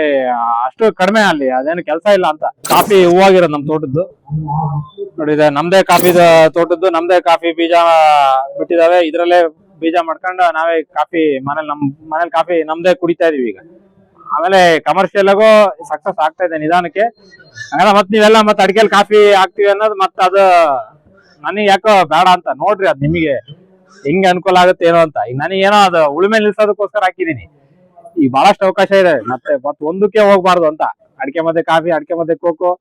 ಅಷ್ಟು ಕಡಿಮೆ ಅಲ್ಲಿ, ಅದೇನು ಕೆಲಸ ಇಲ್ಲ ಅಂತ. ಕಾಫಿ ಹೂವಾಗಿರೋದು ನಮ್ ತೋಟದ್ದು. ನೋಡಿ, ಇದೆ ನಮ್ದೇ ಕಾಫಿ ತೋಟದ್ದು, ನಮ್ದೇ ಕಾಫಿ ಬೀಜ ಬಿಟ್ಟಿದಾವೆ. ಇದ್ರಲ್ಲೇ ಬೀಜ ಮಾಡ್ಕೊಂಡು ನಾವೇ ಕಾಫಿ ಮನೇಲಿ ನಮ್, ಮನೇಲಿ ಕಾಫಿ ನಮ್ದೇ ಕುಡಿತಾ ಇದೀವಿ ಈಗ. ಆಮೇಲೆ ಕಮರ್ಷಿಯಲ್ ಆಗು ಸಕ್ಸಸ್ ಆಗ್ತಾ ಇದೆ ನಿಧಾನಕ್ಕೆ. ಹಂಗಲ್ಲ ಮತ್ ನೀವೆಲ್ಲ ಮತ್ತೆ ಅಡಿಕೆಲ್ ಕಾಫಿ ಹಾಕ್ತಿವಿ ಅನ್ನೋದು ಮತ್ತೆ ಅದು ನನಗೆ ಯಾಕೋ ಬೇಡ ಅಂತ. ನೋಡ್ರಿ ಅದ್ ನಿಮಗೆ. ಹೆಂಗ್ ಅನುಕೂಲ ಆಗುತ್ತೆ ಏನೋ ಅಂತ. ಈಗ ನನಗೇನೋ ಅದು ಉಳುಮೆ ನಿಲ್ಸೋದಕ್ಕೋಸ್ಕರ ಹಾಕಿದೀನಿ. ಈಗ ಬಹಳಷ್ಟು ಅವಕಾಶ ಇದೆ. ಮತ್ತೆ ಮತ್ತೆ ಒಂದಕ್ಕೆ ಹೋಗ್ಬಾರ್ದು ಅಂತ. ಅಡಿಕೆ ಮತ್ತೆ ಕಾಫಿ, ಅಡಿಕೆ ಮತ್ತೆ ಕೋಕೋ.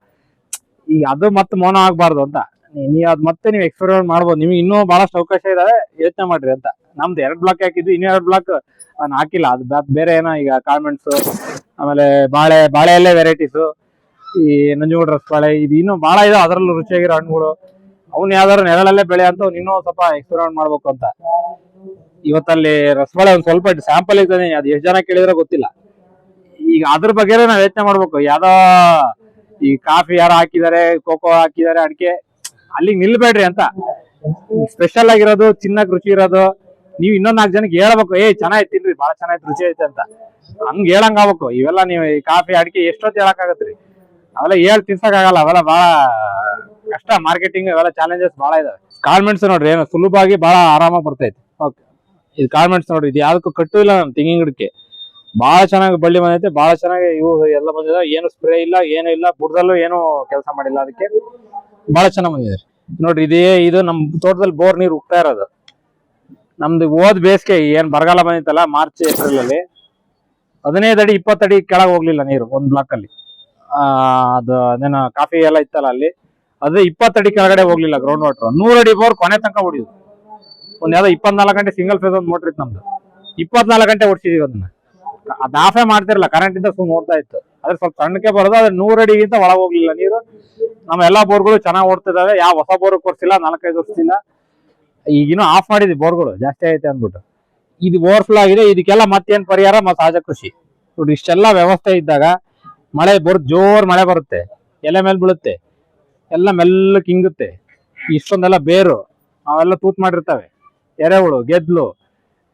ಈಗ ಅದು ಮತ್ತೆ ಮೌನ ಆಗ್ಬಾರ್ದು ಅಂತ. ನೀ- ನೀವ್ ಅದ್ ಮತ್ತೆ ನೀವು ಎಕ್ಸ್ಪೆರಿಮೆಂಟ್ ಮಾಡ್ಬೋದು. ನಿಮ್ಗೆ ಇನ್ನೂ ಬಹಳಷ್ಟು ಅವಕಾಶ ಇದಾವೆ ಯೋಚನೆ ಮಾಡ್ರಿ ಅಂತ. ನಮ್ದು ಎರಡು ಬ್ಲಾಕ್ ಹಾಕಿದ್ವಿ, ಇನ್ನೂ ಎರಡು ಬ್ಲಾಕ್ ನಾನು ಹಾಕಿಲ್ಲ. ಅದು ಬೇರೆ ಏನೋ ಈಗ ಕಾಮೆಂಟ್ಸ್ ಆಮೇಲೆ ಬಾಳೆ, ಬಾಳೆಯಲ್ಲೇ ವೆರೈಟೀಸು ಈ ನಂಜುಗೂಡ ರಸಬಾಳೆ, ಇದು ಇನ್ನೂ ಬಹಳ ಇದೆ. ಅದರಲ್ಲೂ ರುಚಿಯಾಗಿರೋ ಹಣ್ಣುಗಳು. ಅವ್ನ ಯಾವ್ದಾದ್ರು ನೆರಳಲ್ಲೇ ಬೆಳೆ ಅಂತ ಇನ್ನೂ ಸ್ವಲ್ಪ ಎಕ್ಸ್ಪೆರಿಮೆಂಟ್ ಮಾಡ್ಬೇಕು ಅಂತ. ಇವತ್ತಲ್ಲಿ ರಸಬಾಳೆ ಒಂದ್ ಸ್ವಲ್ಪ ಸ್ಯಾಂಪಲ್ ಇದ್ದಾನೆ, ಅದು ಎಷ್ಟು ಜನ ಕೇಳಿದ್ರೆ ಗೊತ್ತಿಲ್ಲ. ಈಗ ಅದ್ರ ಬಗ್ಗೆ ನಾವ್ ಯೋಚನೆ ಮಾಡ್ಬೇಕು. ಯಾವ್ದೋ ಈ ಕಾಫಿ ಯಾರು ಹಾಕಿದ್ದಾರೆ ಕೋಕೋ ಹಾಕಿದ್ದಾರೆ, ಅಡಿಕೆ, ಅಲ್ಲಿಗೆ ನಿಲ್ಬೇಡ್ರಿ ಅಂತ. ಸ್ಪೆಷಲ್ ಆಗಿರೋದು ಚಿನ್ನಕ್ ರುಚಿ ಇರೋದು. ನೀವು ಇನ್ನೊಂದ್ ನಾಲ್ಕು ಜನಕ್ಕೆ ಹೇಳ್ಬೇಕು, ಏಯ್, ಚೆನ್ನಾಗಿ ತಿನ್ರಿ ಬಹಳ ಚೆನ್ನಾಗಿ ರುಚಿ ಐತೆ ಅಂತ. ಹಂಗ್ ಹೇಳಂಗ್ ಇವೆಲ್ಲ ನೀವು ಈ ಕಾಫಿ ಅಡಿಕೆ ಎಷ್ಟೊತ್ತು ಹೇಳಕ್ ಆಗತ್ರಿ? ಅವೆಲ್ಲ ಹೇಳ್ ತಿನ್ಸಕ್ ಆಗಲ್ಲ, ಅವೆಲ್ಲ ಬಹಳ ಕಷ್ಟ ಮಾರ್ಕೆಟಿಂಗ್ ಅವೆಲ್ಲ ಚಾಲೆಂಜಸ್ ಬಹಳ ಇದಾವೆ. ಕಾಲ್ಮೆಂಟ್ಸ್ ನೋಡ್ರಿ, ಏನು ಸುಲಭವಾಗಿ ಬಹಳ ಆರಾಮಾಗಿ ಬರ್ತೈತಿ. ಓಕೆ. ಇದು ಕಾಲ್ಮೆಂಟ್ಸ್ ನೋಡ್ರಿ, ಇದು ಯಾವ್ದಕ್ಕೂ ಕಟ್ಟು ಇಲ್ಲ ನಮ್ ತೆಂಗಿನ ಗಿಡಕ್ಕೆ. ಬಹಳ ಚೆನ್ನಾಗಿ ಬಳ್ಳಿ ಬಂದೈತೆ ಬಹಳ ಚೆನ್ನಾಗಿ ಇವು ಎಲ್ಲ ಬಂದಿದೆ ಏನು ಸ್ಪ್ರೇ ಇಲ್ಲ, ಏನು ಇಲ್ಲ, ಬುಡದಲ್ಲೂ ಏನು ಕೆಲಸ ಮಾಡಿಲ್ಲ ಅದಕ್ಕೆ. ಬಹಳ ಚೆನ್ನಾಗಿ ಬಂದಿದೆ. ನೋಡ್ರಿ, ಇದೇ ಇದು ನಮ್ ತೋಟದಲ್ಲಿ ಬೋರ್ ನೀರು ಉಗ್ತಾ ಇರೋದು. ನಮ್ದು ಓದ್ ಬೇಸಿಗೆ ಏನ್ ಬರಗಾಲ ಬಂದಿತ್ತಲ್ಲ, ಮಾರ್ಚ್ ಏಪ್ರಿಲ್ ಅಲ್ಲಿ ಹದಿನೈದು ಅಡಿ ಇಪ್ಪತ್ತು ಅಡಿ ಕೆಳಗೆ ಹೋಗ್ಲಿಲ್ಲ ನೀರು, ಒಂದ್ ಬ್ಲಾಕ್ ಅಲ್ಲಿ. ಆ, ಅದು, ಅದೇನೋ ಕಾಫಿ ಎಲ್ಲ ಇತ್ತಲ್ಲ ಅಲ್ಲಿ. ಅದು ಇಪ್ಪತ್ತಡಿ ಕೆಳಗಡೆ ಹೋಗ್ಲಿಲ್ಲ ಗ್ರೌಂಡ್ ವಾಟರ್ ನೂರು ಅಡಿ ಬೋರ್ ಕೊನೆ ತನಕ ಹೊಡಿದ್ರು ಒಂದ್ ಯಾವ್ದೋ ಇಪ್ಪತ್ನಾಲ್ಕು ಗಂಟೆ ಸಿಂಗಲ್ ಫೇಸ್ ಒಂದು ಮೋಟರ್ ಇತ್ತು ನಮ್ದು. ಇಪ್ಪತ್ನಾಲ್ಕು ಗಂಟೆ ಓಡಿಸಿದೀವಿ ಅದನ್ನ. ಅದ್ ಆಫೇ ಮಾಡ್ತಿರಲ್ಲ ಕರೆಂಟ್ ಇಂದ ಸುಮ್ಮನೆ ನೋಡ್ತಾ ಇತ್ತು. ಅದ್ರ ಸ್ವಲ್ಪ ಸಣ್ಣಕ್ಕೆ ಬರೋದು ಅದ್ರ ನೂರು ಅಡಿಗಿಂತ ಒಳಗೆ ಹೋಗ್ಲಿಲ್ಲ ನೀರು. ನಮ್ಮ ಎಲ್ಲಾ ಬೋರ್ಗಳು ಚೆನ್ನಾಗಿ ಓಡ್ತಿದಾವೆ, ಯಾವ ಹೊಸ ಬೋರ್ ಕೊಡ್ಸಿಲ್ಲ, ನಾಲ್ಕೈದು ವರ್ಷದಿಂದ. ಈಗಿನ್ನೂ ಆಫ್ ಮಾಡಿದ್ವಿ ಬೋರ್ಗಳು ಜಾಸ್ತಿ ಐತೆ ಅಂದ್ಬಿಟ್ಟು. ಇದು ಓವರ್ಫ್ಲೋ ಆಗಿದೆ, ಇದಕ್ಕೆಲ್ಲ ಮತ್ತೇನ್ ಪರಿಹಾರ? ಮತ್ತೆ ಸಹಜ ಕೃಷಿ. ನೋಡಿ ಇಷ್ಟೆಲ್ಲ ವ್ಯವಸ್ಥೆ ಇದ್ದಾಗ ಮಳೆ ಬರ್, ಜೋರ್ ಮಳೆ ಬರುತ್ತೆ. ಎಲೆ ಮೇಲೆ ಬೀಳುತ್ತೆ. ಎಲ್ಲ ಮೆಲ್ಲಕ್ಕೆ ಹಿಂಗುತ್ತೆ ಇಷ್ಟೊಂದೆಲ್ಲ ಬೇರು, ಅವೆಲ್ಲ ತೂತ್ ಮಾಡಿರ್ತವೆ. ಎರೆಹುಳು, ಗೆದ್ಲು,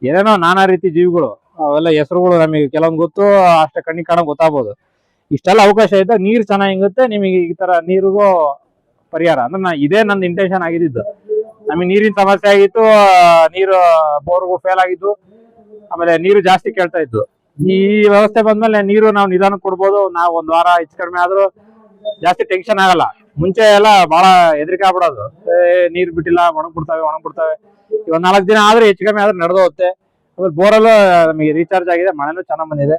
ಏನೇನೋ ನಾನಾ ರೀತಿ ಜೀವಿಗಳು, ಅವೆಲ್ಲ ಹೆಸರುಗಳು ನಮಗೆ ಕೆಲವೊಂದು ಗೊತ್ತು, ಅಷ್ಟೇ ಕಣ್ಣಿಗೆ ಕಾಣ ಗೊತ್ತಾಗ್ಬೋದು. ಇಷ್ಟೆಲ್ಲ ಅವಕಾಶ ಇದ್ದಾಗ ನೀರು ಚೆನ್ನಾಗಿ ಹಿಂಗುತ್ತೆ ನಿಮಗೆ ಈ ತರ ನೀರಿಗೂ ಪರಿಹಾರ. ಅಂದ್ರೆ ನಾ, ಇದೇ ನಂದು ಇಂಟೆನ್ಷನ್ ಆಗಿದ್ದು. ನಮಗೆ ನೀರಿನ ಸಮಸ್ಯೆ ಆಗಿತ್ತು, ನೀರು ಬೋರ್ಗೂ ಫೇಲ್ ಆಗಿದ್ದು ಆಮೇಲೆ ನೀರು ಜಾಸ್ತಿ ಕೇಳ್ತಾ ಇದ್ದು ಈ ವ್ಯವಸ್ಥೆ ಬಂದ್ಮೇಲೆ ನೀರು ನಾವು ನಿಧಾನಕ್ಕೆ ಕೊಡ್ಬೋದು. ನಾವು ಒಂದ್ ವಾರ ಹೆಚ್ಚು ಕಡಿಮೆ ಆದ್ರೂ ಜಾಸ್ತಿ ಟೆನ್ಷನ್ ಆಗಲ್ಲ. ಮುಂಚೆ ಎಲ್ಲ ಬಹಳ ಹೆದರಿಕೆ ಆಗ್ಬಿಡೋದು. ನೀರ್ ಬಿಟ್ಟಿಲ್ಲ ಒಣಗ್ಬಿಡ್ತಾವೆ ಒಣಗ್ಬಿಡ್ತಾವೆ ಇವಾಗ ನಾಲ್ಕು ದಿನ ಆದ್ರೆ ಹೆಚ್ಚು ಕಮ್ಮಿ ಆದ್ರೆ ನಡೆದು ಹೋಗುತ್ತೆ ಆಮೇಲೆ ಬೋರಲ್ಲೂ ನಮಗೆ ರೀಚಾರ್ಜ್ ಆಗಿದೆ ಮನೆನೂ ಚೆನ್ನಾಗ್ ಬಂದಿದೆ.